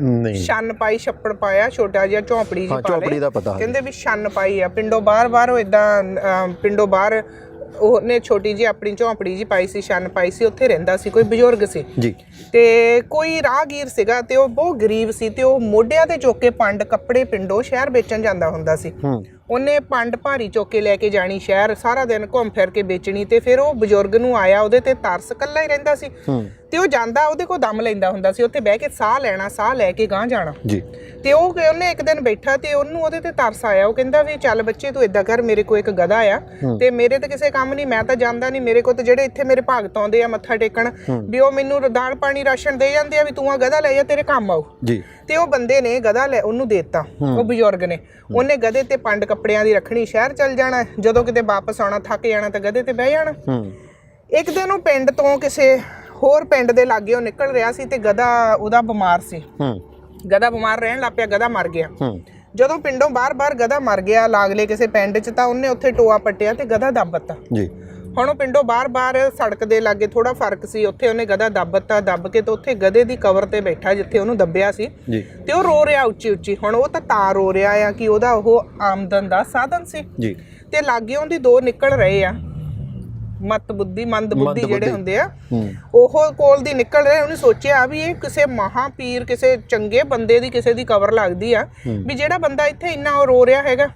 ਨਹੀਂ। ਛੰਨ ਪਾਈ ਛੱਪੜ ਪਾਇਆ ਛੋਟਾ ਜਿਹਾ ਝੌਂਪੜੀ ਜੀ ਪਾ। ਝੌਂਪੜੀ ਦਾ ਪਤਾ। ਕਹਿੰਦੇ ਵੀ ਛੰਨ ਪਾਈ ਆ। ਪਿੰਡੋਂ ਬਾਹਰ-ਬਾਹਰ ਉਹ ਇਦਾਂ ਪਿੰਡੋਂ ਬਾਹਰ ਉਹਨੇ ਛੋਟੀ ਜੀ ਆਪਣੀ ਝੌਂਪੜੀ ਜੀ ਪਾਈ ਸੀ ਛੰਨ ਪਾਈ ਸੀ ਉੱਥੇ ਰਹਿੰਦਾ ਸੀ ਕੋਈ ਬਜ਼ੁਰਗ ਸੀ। ਜੀ। ਤੇ ਕੋਈ ਰਾਹਗੀਰ ਸੀਗਾ ਤੇ ਉਹ ਬਹੁਤ ਗਰੀਬ ਸੀ ਤੇ ਉਹ ਮੋਢਿਆਂ ਤੇ ਚੁੱਕ ਕੇ ਪੰਡ ਕੱਪੜੇ ਪਿੰਡੋਂ ਸ਼ਹਿਰ ਵੇਚਣ ਜਾਂਦਾ ਹੁੰਦਾ ਸੀ। ਹੂੰ। ਉਹਨੇ ਪੰਡ ਭਾਰੀ ਚੁੱਕ ਲੈ ਕੇ ਜਾਣੀ ਸ਼ਹਿਰ ਸਾਰਾ ਦਿਨ ਘੁੰਮ ਫਿਰ ਕੇ ਵੇਚਣੀ ਤੇ ਫਿਰ ਉਹ ਬਜ਼ੁਰਗ ਨੂੰ ਆਇਆ ਉਹਦੇ ਤੇ ਤਰਸ ਕੱਲਾ ਹੀ ਰਹਿੰਦਾ ਸੀ। ਤੇ ਉਹ ਜਾਂਦਾ ਉਹਦੇ ਕੋਲ ਦਮ ਲੈਂਦਾ ਹੁੰਦਾ ਸੀ ਉੱਥੇ ਬਹਿ ਕੇ ਸਾਹ ਲੈਣਾ ਸਾਹ ਲੈ ਕੇ ਗਾਂ ਜਾਣਾ। ਜੀ। ਤੇ ਉਹ ਕਿ ਉਹਨੇ ਇੱਕ ਦਿਨ ਬੈਠਾ ਤੇ ਉਹਨੂੰ ਉਹਦੇ ਤੇ ਤਰਸ ਆਇਆ ਉਹ ਕਹਿੰਦਾ ਵੀ ਚੱਲ ਬੱਚੇ ਤੂੰ ਇਦਾਂ ਕਰ ਮੇਰੇ ਕੋਲ ਇੱਕ ਗਧਾ ਆ ਤੇ ਮੇਰੇ ਤੇ ਕਿਸੇ ਕੰਮ ਨਹੀਂ ਮੈਂ ਤਾਂ ਜਾਂਦਾ ਨਹੀਂ ਮੇਰੇ ਕੋਲ ਤੇ ਜਿਹੜੇ ਇੱਥੇ ਮੇਰੇ ਭਗਤ ਆਉਂਦੇ ਆ ਮੱਥਾ ਟੇਕਣ ਵੀ ਉਹ ਮੈਨੂੰ ਦਾਲ ਪਾਣੀ ਰਾਸ਼ਨ ਦੇ ਜਾਂਦੇ ਆ ਵੀ ਤੂੰ ਆ ਗਧਾ ਲੈ ਜਾ ਤੇਰੇ ਕੰਮ ਆਊ। ਜੀ। ਤੇ ਉਹ ਬੰਦੇ ਨੇ ਗਧਾ ਲੈ ਉਹਨੂੰ ਦੇਤਾ ਉਹ ਬਜ਼ੁਰਗ ਨੇ। ਉਹਨੇ ਗਧੇ ਤੇ ਪੰਡ ਕੱਪੜਿਆਂ ਦੀ ਰੱਖਣੀ ਸ਼ਹਿਰ ਚੱਲ ਜਾਣਾ ਜਦੋਂ ਕਿਤੇ ਵਾਪਸ ਆਉਣਾ ਥੱਕ ਜਾਣਾ ਤਾਂ ਗਧੇ ਤੇ ਬਹਿ ਜਾਣਾ। ਇੱਕ ਦਿਨ ਉਹ ਪਿੰਡ ਤੋਂ ਕਿਸੇ ਹੋਰ ਪਿੰਡ ਦੇ ਲਾਗੇ ਉਹ ਨਿਕਲ ਰਿਹਾ ਸੀ ਤੇ ਗਧਾ ਉਹਦਾ ਬਿਮਾਰ ਸੀ। ਗਧਾ ਬਿਮਾਰ ਰਹਿਣ ਲੱਗ ਪਿਆ ਗਧਾ ਮਰ ਗਿਆ। ਜਦੋਂ ਪਿੰਡੋਂ ਬਾਰ-ਬਾਰ ਗਧਾ ਮਰ ਗਿਆ ਲਾਗਲੇ ਕਿਸੇ ਪਿੰਡ 'ਚ ਤਾਂ ਉਹਨੇ ਉੱਥੇ ਟੋਆ ਪੱਟਿਆ ਤੇ ਗਧਾ ਦੱਬਤਾ ਜੀ। ਹੁਣ ਉਹ ਪਿੰਡੋਂ ਬਾਰ-ਬਾਰ ਸੜਕ ਦੇ ਲਾਗੇ ਥੋੜਾ ਫ਼ਰਕ ਸੀ ਉੱਥੇ ਉਹਨੇ ਗਧਾ ਦੱਬਤਾ ਦੱਬ ਕੇ ਤੇ ਉੱਥੇ ਗਧੇ ਦੀ ਕਵਰ ਤੇ ਬੈਠਾ ਜਿੱਥੇ ਉਹਨੂੰ ਦੱਬਿਆ ਸੀ ਤੇ ਉਹ ਰੋ ਰਿਹਾ ਉੱਚੀ ਉੱਚੀ ਹੁਣ ਉਹ ਤਾਂ ਤਾਂ ਰੋ ਰਿਹਾ ਆ ਕਿ ਉਹਦਾ ਉਹ ਆਮਦਨ ਦਾ ਸਾਧਨ ਸੀ। ਜੀ। ਤੇ ਲਾਗੇ ਉਹਦੀ ਦੋ ਨਿਕਲ ਰਹੇ ਆ ਮਤ ਬੁੱਧੀ ਮੰਦ ਬੁੱਧੀ ਜਿਹੜੇ ਹੁੰਦੇ ਆ ਉਹ ਕੋਲ ਦੀ ਨਿਕਲ ਰਹੇ ਉਹਨੇ ਸੋਚਿਆ ਵੀ ਇਹ ਕਿਸੇ ਮਹਾਪੀਰ ਕਿਸੇ ਚੰਗੇ ਬੰਦੇ ਦੀ ਕਿਸੇ ਦੀ ਕਵਰ ਲੱਗਦੀ ਆ ਵੀ ਜਿਹੜਾ ਬੰਦਾ ਇੱਥੇ ਇੰਨਾ ਰੋ ਰਿਹਾ ਹੈਗਾ।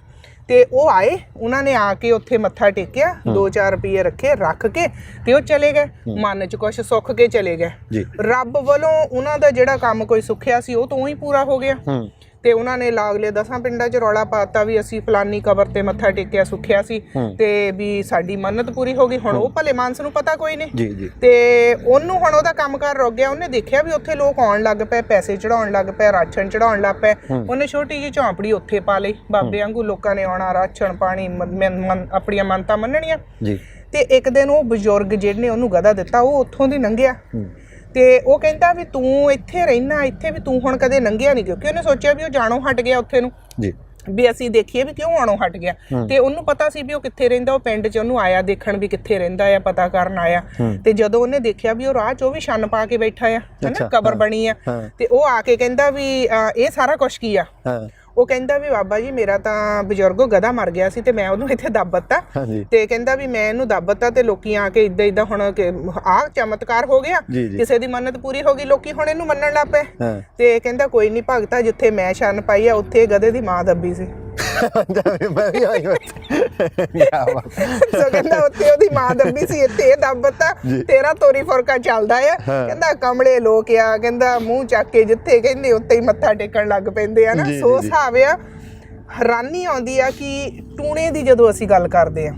ਤੇ ਉਹ ਆਏ ਉਹਨਾਂ ਨੇ ਆ ਕੇ ਉੱਥੇ ਮੱਥਾ ਟੇਕਿਆ 2-4 ਰੁਪਏ ਰੱਖੇ ਰੱਖ ਕੇ ਤੇ ਉਹ ਚਲੇ ਗਏ। ਮਨ 'ਚ ਕੁਝ ਸੁੱਖ ਕੇ ਚਲੇ ਗਏ। ਜੀ। ਰੱਬ ਵੱਲੋਂ ਉਹਨਾਂ ਦਾ ਜਿਹੜਾ ਕੰਮ ਕੋਈ ਸੁੱਖਿਆ ਸੀ ਉਹ ਤੋਂ ਹੀ ਪੂਰਾ ਹੋ ਗਿਆ। ਹੂੰ। ਤੇ ਉਹਨਾਂ ਨੇ ਲਾਗਲੇ ਦਸਾਂ ਪਿੰਡਾਂ 'ਚ ਰੌਲਾ ਪਾਤਾ ਵੀ ਅਸੀਂ ਫਲਾਨੀ ਕਬਰ ਤੇ ਮੱਥਾ ਟੇਕਿਆ ਸੁੱਖਿਆ ਸੀ ਤੇ ਵੀ ਸਾਡੀ ਮੰਨਤ ਪੂਰੀ ਹੋ ਗਈ। ਹੁਣ ਉਹ ਭਲੇ ਮਾਨਸ ਨੂੰ ਪਤਾ ਕੋਈ ਨਹੀਂ। ਜੀ ਜੀ। ਤੇ ਉਹਨੂੰ ਹੁਣ ਉਹਦਾ ਕੰਮਕਾਰ ਰੁਕ ਗਿਆ। ਉਹਨੇ ਦੇਖਿਆ ਵੀ ਉੱਥੇ ਲੋਕ ਆਉਣ ਲੱਗ ਪਏ ਪੈਸੇ ਚੜਾਉਣ ਲੱਗ ਪਏ ਰਾਸ਼ਨ ਚੜਾਉਣ ਲੱਗ ਪਏ। ਉਹਨੇ ਛੋਟੀ ਜਿਹੀ ਝੌਂਪੜੀ ਉੱਥੇ ਪਾ ਲਈ। ਬਾਬੇ ਵਾਂਗੂ ਲੋਕਾਂ ਨੇ ਆਉਣਾ ਰਾਸ਼ਨ ਪਾਣੀ ਆਪਣੀਆਂ ਮੰਨਤਾਂ ਮੰਨਣੀਆਂ। ਜੀ। ਤੇ ਇੱਕ ਦਿਨ ਉਹ ਬਜ਼ੁਰਗ ਜਿਹਨੇ ਉਹਨੂੰ ਗਧਾ ਦਿੱਤਾ ਉਹ ਉੱਥੋਂ ਦੀ ਲੰਘਿਆ ਤੇ ਉਹ ਕਹਿੰਦਾ ਵੀ ਤੂੰ ਇੱਥੇ ਰਹਿਣਾ ਇੱਥੇ ਵੀ ਤੂੰ ਹੁਣ ਕਦੇ ਲੰਘਿਆ ਨਹੀਂ ਕਿਉਂਕਿ ਉਹਨੇ ਸੋਚਿਆ ਵੀ ਉਹ ਜਾਣੋਂ ਹਟ ਗਿਆ ਉੱਥੇ ਨੂੰ। ਜੀ। ਵੀ ਅਸੀਂ ਦੇਖੀਏ ਵੀ ਕਿਉਂ ਆਣੋਂ ਹਟ ਗਿਆ। ਤੇ ਉਹਨੂੰ ਪਤਾ ਸੀ ਵੀ ਉਹ ਕਿੱਥੇ ਰਹਿੰਦਾ ਉਹ ਪਿੰਡ 'ਚ ਉਹਨੂੰ ਆਇਆ ਦੇਖਣ ਵੀ ਕਿੱਥੇ ਰਹਿੰਦਾ ਆ ਪਤਾ ਕਰਨ ਆਇਆ। ਤੇ ਜਦੋਂ ਉਹਨੇ ਦੇਖਿਆ ਵੀ ਉਹ ਰਾਹ 'ਚ ਉਹ ਵੀ ਛੰਨ ਪਾ ਕੇ ਬੈਠਾ ਆ ਹੈਨਾ ਕਬਰ ਬਣੀ ਆ। ਤੇ ਉਹ ਆ ਕੇ ਕਹਿੰਦਾ ਵੀ ਇਹ ਸਾਰਾ ਕੁਝ ਕੀ ਆ? ਹਾਂ। ਉਹ ਕਹਿੰਦਾ ਵੀ ਬਾਬਾ ਜੀ ਮੇਰਾ ਤਾਂ ਬਜ਼ੁਰਗੋ ਗਧਾ ਮਰ ਗਿਆ ਸੀ ਤੇ ਮੈਂ ਉਹਨੂੰ ਇੱਥੇ ਦੱਬਤਾ ਹਾਂਜੀ। ਤੇ ਕਹਿੰਦਾ ਵੀ ਮੈਂ ਇਹਨੂੰ ਦੱਬਤਾ ਤੇ ਲੋਕੀ ਆ ਕੇ ਇਦਾਂ ਇਦਾਂ ਹੁਣ ਆਹ ਚਮਤਕਾਰ ਹੋ ਗਿਆ। ਜੀ, ਜੀ। ਕਿਸੇ ਦੀ ਮੰਨਤ ਪੂਰੀ ਹੋ ਗਈ ਲੋਕੀ ਹੁਣ ਇਹਨੂੰ ਮੰਨਣ ਲੱਗ ਪਏ। ਹਾਂ। ਤੇ ਕਹਿੰਦਾ ਕੋਈ ਨਹੀਂ ਭਗਤਾ ਜਿੱਥੇ ਮੈਂ ਛੰਨ ਪਾਈ ਆ ਉੱਥੇ ਗਧੇ ਦੀ ਮਾਂ ਦੱਬੀ ਸੀ। ਮੈਂ ਵੀ ਆਈ ਬਸ ਕੀ ਬਾਤ ਸੋ ਕਹਿੰਦਾ ਉੱਥੇ ਉਹਦੀ ਮਾਂ ਦੱਬੀ ਸੀ ਇੱਥੇ ਇਹ ਦੱਬਤਾ ਤੇਰਾ ਤੋਰੀ ਫੁਰਕਾ ਚੱਲਦਾ ਆ। ਕਹਿੰਦਾ ਕਮਲੇ ਲੋਕ ਆ। ਕਹਿੰਦਾ ਮੂੰਹ ਚੱਕ ਕੇ ਜਿੱਥੇ ਕਹਿੰਦੇ ਉੱਤੇ ਹੀ ਮੱਥਾ ਟੇਕਣ ਲੱਗ ਪੈਂਦੇ ਆ ਨਾ। ਸੋ। ਹਿਸਾਬ ਆ ਹੈਰਾਨੀ ਆਉਂਦੀ ਆ ਕਿ ਟੂਣੇ ਦੀ ਜਦੋਂ ਅਸੀਂ ਗੱਲ ਕਰਦੇ ਆ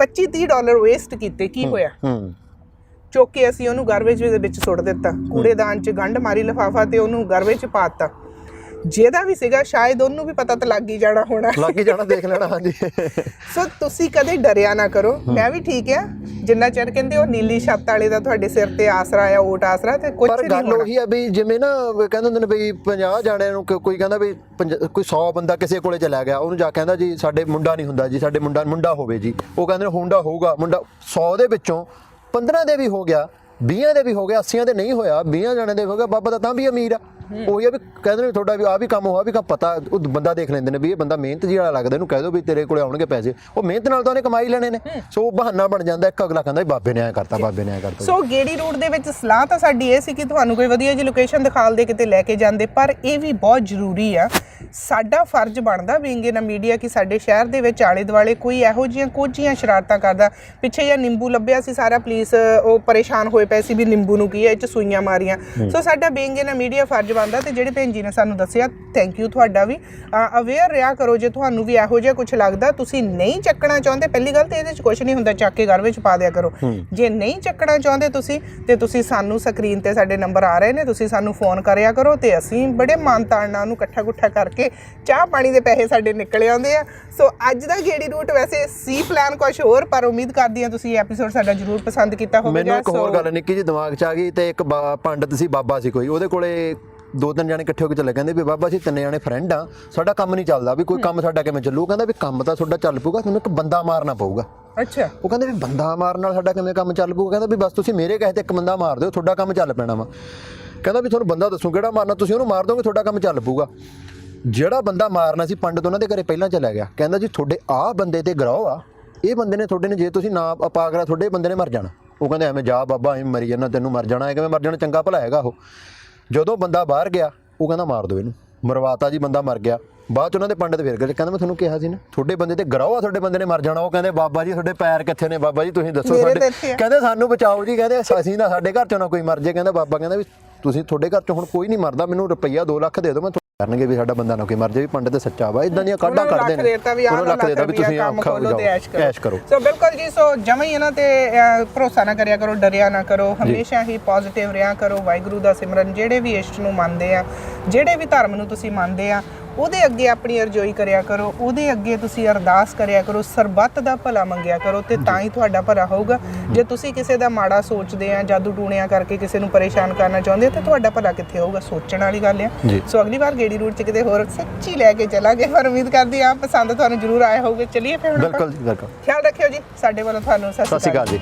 25 30 ਡਾਲਰ ਵੇਸਟ ਕੀਤੇ ਕੀ ਹੋਇਆ? ਹੂੰ। ਚੁੱਕ ਕੇ ਅਸੀਂ ਉਹਨੂੰ ਗਰਬੇਜ ਦੇ ਵਿੱਚ ਸੁੱਟ ਦਿੱਤਾ। ਕੂੜੇਦਾਨ 'ਚ ਗੰਢ ਮਾਰੀ ਲਫਾਫਾ ਤੇ ਉਹਨੂੰ ਗਰਬੇ 'ਚ ਪਾਤਾ। ਜਿਹਦਾ ਵੀ ਸੀਗਾ ਸ਼ਾਇਦ ਉਹਨੂੰ ਵੀ ਪਤਾ ਤਾਂ ਲੱਗ ਹੀ ਜਾਣਾ ਹੋਣਾ। ਲੱਗੀ ਜਾਣਾ ਦੇਖ ਲੈਣਾ ਹਾਂਜੀ। ਸੋ ਤੁਸੀਂ ਕਦੇ ਡਰਿਆ ਨਾ ਕਰੋ। ਮੈਂ ਵੀ ਠੀਕ ਆ। ਜਿੰਨਾ ਚਿਰ ਕਹਿੰਦੇ ਉਹ ਨੀਲੀ ਛੱਤ ਵਾਲੇ ਦਾ ਤੁਹਾਡੇ ਸਿਰ ਤੇ ਆਸਰਾ ਆ ਓਟ ਆਸਰਾ ਤੇ ਕੁਝ ਪਰ ਨਹੀਂ ਗੱਲ ਹੋਣਾ। ਉਹੀ ਆ ਵੀ ਜਿਵੇਂ ਨਾ ਕਹਿੰਦੇ ਹੁੰਦੇ ਨੇ ਵੀ 50 ਜਾਣਿਆਂ ਨੂੰ ਕੋਈ- ਕਹਿੰਦਾ ਵੀ ਕੋਈ 100 ਬੰਦਾ ਕਿਸੇ ਕੋਲੇ ਚਲਾ ਗਿਆ ਉਹਨੂੰ ਜਾ ਕਹਿੰਦਾ ਜੀ ਸਾਡੇ ਮੁੰਡਾ ਨਹੀਂ ਹੁੰਦਾ ਜੀ ਸਾਡੇ ਮੁੰਡਾ ਮੁੰਡਾ ਹੋਵੇ ਜੀ। ਉਹ ਕਹਿੰਦੇ ਨੇ ਹੁੰਦਾ ਹੋਊਗਾ ਮੁੰਡਾ 100 ਦੇ ਵਿੱਚੋਂ 15 ਦੇ ਵੀ ਹੋ ਗਿਆ 20 ਦੇ ਵੀ ਹੋ ਗਿਆ 80 ਦੇ ਨਹੀਂ ਹੋਇਆ 20 ਜਾਣਿਆਂ ਦੇ ਹੋ ਗਿਆ ਬਾਬਾ ਦਾ ਤਾਂ ਵੀ ਅਮੀਰ ਆ। ਉਹੀ ਆ ਵੀ ਕਹਿੰਦੇ ਨੇ ਤੁਹਾਡਾ ਵੀ ਆ ਵੀ ਕੰਮ ਹੋਆ ਵੀ ਕੰਮ ਪਤਾ ਉਹ ਬੰਦਾ ਦੇਖ ਲੈਂਦੇ ਨੇ ਵੀ ਇਹ ਬੰਦਾ ਮਿਹਨਤ ਜੀ ਵਾਲਾ ਲੱਗਦਾ ਇਹਨੂੰ ਕਹਿ ਦਿਓ ਵੀ ਤੇਰੇ ਕੋਲੇ ਆਉਣਗੇ ਪੈਸੇ। ਉਹ ਮਿਹਨਤ ਨਾਲ ਤਾਂ ਉਹਨੇ ਕਮਾਈ ਲੈਣੇ ਨੇ। ਸੋ ਉਹ ਬਹਾਨਾ ਬਣ ਜਾਂਦਾ ਇੱਕ ਅਗਲਾ ਕਹਿੰਦਾ ਬਾਬੇ ਨੇ ਐ ਕਰਤਾ ਬਾਬੇ ਨੇ ਐ ਕਰਤਾ। ਸੋ ਗੇੜੀ ਰੂਟ ਦੇ ਵਿੱਚ ਸਲਾਹ ਤਾਂ ਸਾਡੀ ਇਹ ਸੀ ਕਿ ਤੁਹਾਨੂੰ ਕੋਈ ਵਧੀਆ ਜਿਹੀ ਲੋਕੇਸ਼ਨ ਦਿਖਾਲ ਦੇ ਕਿਤੇ ਲੈ ਕੇ ਜਾਂਦੇ ਪਰ ਇਹ ਵੀ ਬਹੁਤ ਜ਼ਰੂਰੀ ਆ। ਸਾਡਾ ਫਰਜ਼ ਬਣਦਾ ਬੀਇੰਗ ਇਨ ਮੀਡੀਆ ਕਿ ਸਾਡੇ ਸ਼ਹਿਰ ਦੇ ਵਿੱਚ ਆਲੇ ਦੁਆਲੇ ਕੋਈ ਇਹੋ ਜਿਹੀਆਂ ਕੋਝੀਆਂ ਸ਼ਰਾਰਤਾਂ ਕਰਦਾ। ਪਿੱਛੇ ਜਿਹਾ ਨਿੰਬੂ ਲੱਭਿਆ ਸੀ ਸਾਰਾ ਪੁਲਿਸ ਉਹ ਪਰੇਸ਼ਾਨ ਹੋਏ ਪਏ ਸੀ ਵੀ ਨਿੰਬੂ ਨੂੰ ਕੀ ਹੈ ਇਹ ਚ ਸੂਈਆਂ ਮਾਰੀਆਂ। ਸੋ ਸਾਡਾ ਬੀਇੰਗ ਇਨ ਮੀਡੀਆ ਫਰਜ਼ ਬਣਦਾ ਤੇ ਜਿਹੜੇ ਭੈਣ ਜੀ ਨੇ ਸਾਨੂੰ ਦੱਸਿਆ ਥੈਂਕ ਯੂ ਤੁਹਾਡਾ ਵੀ। ਅਵੇਅਰ ਰਿਹਾ ਕਰੋ ਜੇ ਤੁਹਾਨੂੰ ਵੀ ਇਹੋ ਜਿਹਾ ਕੁਝ ਲੱਗਦਾ ਤੁਸੀਂ ਨਹੀਂ ਚੱਕਣਾ ਚਾਹੁੰਦੇ ਪਹਿਲੀ ਗੱਲ ਤੇ ਇਹਦੇ ਚ ਕੁਝ ਨਹੀਂ ਹੁੰਦਾ ਚੱਕ ਕੇ ਘਰ ਵਿੱਚ ਪਾ ਦਿਆ ਕਰੋ। ਜੇ ਨਹੀਂ ਚੱਕਣਾ ਚਾਹੁੰਦੇ ਤੁਸੀਂ ਤੇ ਤੁਸੀਂ ਸਾਨੂੰ ਸਕਰੀਨ ਤੇ ਸਾਡੇ ਨੰਬਰ ਆ ਰਹੇ ਨੇ ਤੁਸੀਂ ਸਾਨੂੰ ਫੋਨ ਕਰਿਆ ਕਰੋ ਤੇ ਅਸੀਂ ਬੜੇ ਮਾਨਤਾਨ ਨਾਲ ਉਹਨੂੰ ਇਕੱਠਾ ਗੁੱਠਾ ਕਰਕੇ ਚਾਹ ਪਾਣੀ ਦੇ ਪੈਸੇ ਸਾਡੇ ਨਿਕਲ ਆਉਂਦੇ ਆ। ਸੋ ਅੱਜ ਦਾ ਗੇੜੀ ਰੂਟ ਵੈਸੇ ਸੀ ਪਲਾਨ ਕੁਝ ਹੋਰ ਪਰ ਉਮੀਦ ਕਰਦੀ ਹਾਂ ਤੁਸੀਂ ਇਹ ਐਪੀਸੋਡ ਸਾਡਾ ਜ਼ਰੂਰ ਪਸੰਦ ਕੀਤਾ ਮੈਨੂੰ ਹੋਵੇਗਾ ਇੱਕ ਹੋਰ ਗੱਲ ਨਿੱਕੀ ਜੀ ਦਿਮਾਗ 'ਚ ਆ ਗਈ ਤੇ ਇੱਕ ਪੰਡਤ ਸੀ ਬਾਬਾ ਸੀ ਕੋਈ ਉਹਦੇ ਕੋਲੇ ਦੋ ਤਿੰਨ ਜਣੇ ਇਕੱਠੇ ਹੋ ਕੇ ਚੱਲੇ ਕਹਿੰਦੇ ਵੀ ਬਾਬਾ ਜੀ ਤਿੰਨੇ ਜਣੇ ਫਰੈਂਡ ਆ ਸਾਡਾ ਕੰਮ ਨਹੀਂ ਚੱਲਦਾ ਵੀ ਕੋਈ ਕੰਮ ਸਾਡਾ ਕਿਵੇਂ ਚੱਲੂ? ਕਹਿੰਦਾ ਵੀ ਕੰਮ ਤਾਂ ਤੁਹਾਡਾ ਚੱਲ ਪਊਗਾ ਤੁਹਾਨੂੰ ਇੱਕ ਬੰਦਾ ਮਾਰਨਾ ਪਊਗਾ। ਅੱਛਾ। ਉਹ ਕਹਿੰਦੇ ਵੀ ਬੰਦਾ ਮਾਰਨ ਨਾਲ ਸਾਡਾ ਕਿਵੇਂ ਕੰਮ ਚੱਲ ਪਊਗਾ? ਕਹਿੰਦਾ ਵੀ ਬਸ ਤੁਸੀਂ ਮੇਰੇ ਕਹੇ ਤੇ ਇੱਕ ਬੰਦਾ ਮਾਰ ਦਿਓ ਤੁਹਾਡਾ ਕੰਮ ਚੱਲ ਪੈਣਾ ਵਾ। ਕਹਿੰਦਾ ਵੀ ਤੁਹਾਨੂੰ ਬੰਦਾ ਦੱਸੂ ਕਿਹੜਾ ਮਾਰਨਾ ਤੁਸੀਂ ਉਹਨੂੰ ਮਾਰ ਦੋਗੇ ਤੁਹਾਡਾ ਕੰਮ ਚੱਲ ਪਊਗਾ। ਜਿਹੜਾ ਬੰਦਾ ਮਾਰਨਾ ਸੀ ਪੰਡਤ ਉਹਨਾਂ ਦੇ ਘਰੇ ਪਹਿਲਾਂ ਚਲਾ ਗਿਆ। ਕਹਿੰਦਾ ਜੀ ਤੁਹਾਡੇ ਆਹ ਬੰਦੇ ਤੇ ਗਰਾਹ ਆ ਇਹ ਬੰਦੇ ਨੇ ਤੁਹਾਡੇ ਨੇ ਜੇ ਤੁਸੀਂ ਨਾ ਪਾਗਰਾ ਤੁਹਾਡੇ ਬੰਦੇ ਨੇ ਮਰ ਜਾਣਾ। ਉਹ ਕਹਿੰਦੇ ਐਵੇਂ ਜਾ ਬਾਬਾ ਐਵੇਂ ਮਰੀ ਜਾਣਾ ਤੈਨੂੰ ਮਰ ਜਾਣਾ ਹੈ ਕਿਵੇਂ ਮਰ ਜਾਣਾ ਚੰਗਾ ਭਲਾ ਹੈਗਾ ਉਹ। ਜਦੋਂ ਬੰਦਾ ਬਾਹਰ ਗਿਆ ਉਹ ਕਹਿੰਦਾ ਮਾਰ ਦਿਓ ਇਹਨੂੰ। ਮਰਵਾਤਾ ਜੀ ਬੰਦਾ ਮਰ ਗਿਆ। ਬਾਅਦ ਚ ਉਹਨਾਂ ਦੇ ਪੰਡਿਤ ਫਿਰ ਗਏ। ਕਹਿੰਦਾ ਮੈਂ ਤੁਹਾਨੂੰ ਕਿਹਾ ਸੀ ਨਾ ਤੁਹਾਡੇ ਬੰਦੇ ਤੇ ਗਰਾਹ ਆ ਤੁਹਾਡੇ ਬੰਦੇ ਨੇ ਮਰ ਜਾਣਾ। ਉਹ ਕਹਿੰਦੇ ਬਾਬਾ ਜੀ ਤੁਹਾਡੇ ਪੈਰ ਕਿੱਥੇ ਨੇ? ਬਾਬਾ ਜੀ ਤੁਸੀਂ ਦੱਸੋ ਸਾਡੇ। ਕਹਿੰਦੇ ਸਾਨੂੰ ਬਚਾਓ ਜੀ। ਕਹਿੰਦੇ ਅਸੀਂ ਨਾ ਸਾਡੇ ਘਰ ਚੋਂ ਨਾ ਕੋਈ ਮਰ ਜੇ। ਕਹਿੰਦਾ ਬਾਬਾ ਕਹਿੰਦਾ ਵੀ ਤੁਸੀਂ ਤੁਹਾਡੇ ਘਰ ਚੋਂ ਹੁਣ ਕੋਈ ਨਹੀਂ ਮਰਦਾ। ਮੈਨੂੰ ਰੁਪਈਆ 2 ਲੱਖ ਦੇ ਦਿਓ ਮੈਂ ਕਰਨਗੇ ਵੀ ਸਾਡਾ ਬੰਦਾ ਨਾ ਕੋਈ ਮਰ ਜੇ ਵੀ ਪੰਡਿਤ ਸੱਚਾ ਵਾ ਇਦਾਂ ਦੀਆਂ ਕਾਢਾਂ ਉਹਨਾਂ ਨੂੰ ਉਹਨਾਂ ਲੱਖ ਦੇਤਾ ਵੀ ਤੁਸੀਂ ਆਪ ਤੇ ਐਸ਼ ਕਰੋ। ਸੋ ਬਿਲਕੁਲ ਜੀ ਸੋ ਜਮਾਂ ਹੀ ਇਹਨਾਂ ਤੇ ਭਰੋਸਾ ਨਾ ਕਰਿਆ ਕਰੋ ਡਰਿਆ ਨਾ ਕਰੋ। ਹਮੇਸ਼ਾ ਹੀ ਪੋਜ਼ਿਟਿਵ ਰਿਹਾ ਕਰੋ। ਵਾਹਿਗੁਰੂ ਦਾ ਸਿਮਰਨ ਜਿਹੜੇ ਵੀ ਇਸ਼ਟ ਨੂੰ ਮੰਨਦੇ ਆ ਜਿਹੜੇ ਵੀ ਧਰਮ ਨੂੰ ਤੁਸੀਂ ਮੰਨਦੇ ਆ ਉਹਦੇ ਅੱਗੇ ਆਪਣੀ ਅਰਜ਼ੋਈ ਕਰਿਆ ਕਰੋ ਉਹਦੇ ਅੱਗੇ ਤੁਸੀਂ ਅਰਦਾਸ ਕਰਿਆ ਕਰੋ ਸਰਬੱਤ ਦਾ ਭਲਾ ਮੰਗਿਆ ਕਰੋ ਤੇ ਤਾਂ ਹੀ ਤੁਹਾਡਾ ਭਲਾ ਹੋਊਗਾ। ਜੇ ਤੁਸੀਂ ਕਿਸੇ ਦਾ ਮਾੜਾ ਸੋਚਦੇ ਆ ਜਾਦੂ ਟੂਣਿਆਂ ਕਰਕੇ ਕਿਸੇ ਨੂੰ ਪਰੇਸ਼ਾਨ ਕਰਨਾ ਚਾਹੁੰਦੇ ਆ ਤੇ ਤੁਹਾਡਾ ਭਲਾ ਕਿੱਥੇ ਹੋਊਗਾ? ਸੋਚਣ ਵਾਲੀ ਗੱਲ ਆ। ਸੋ ਅਗਲੀ ਵਾਰ ਗੇੜੀ ਰੂਟ ਚ ਕਿਤੇ ਹੋਰ ਸੱਚੀ ਲੈ ਕੇ ਚਲਾਂਗੇ ਪਰ ਉਮੀਦ ਕਰਦੀ ਆ ਪਸੰਦ ਤੁਹਾਨੂੰ ਜ਼ਰੂਰ ਆਇਆ ਹੋਊਗਾ। ਚਲਿਏ ਫਿਰ ਬਿਲਕੁਲ ਜੀ ਬਿਲਕੁਲ। ਖਿਆਲ ਰੱਖਿਓ ਜੀ ਸਾਡੇ ਵੱਲੋਂ ਤੁਹਾਨੂੰ ਸਤਿ ਸ਼੍ਰੀ ਅਕਾਲ। ਜੀ।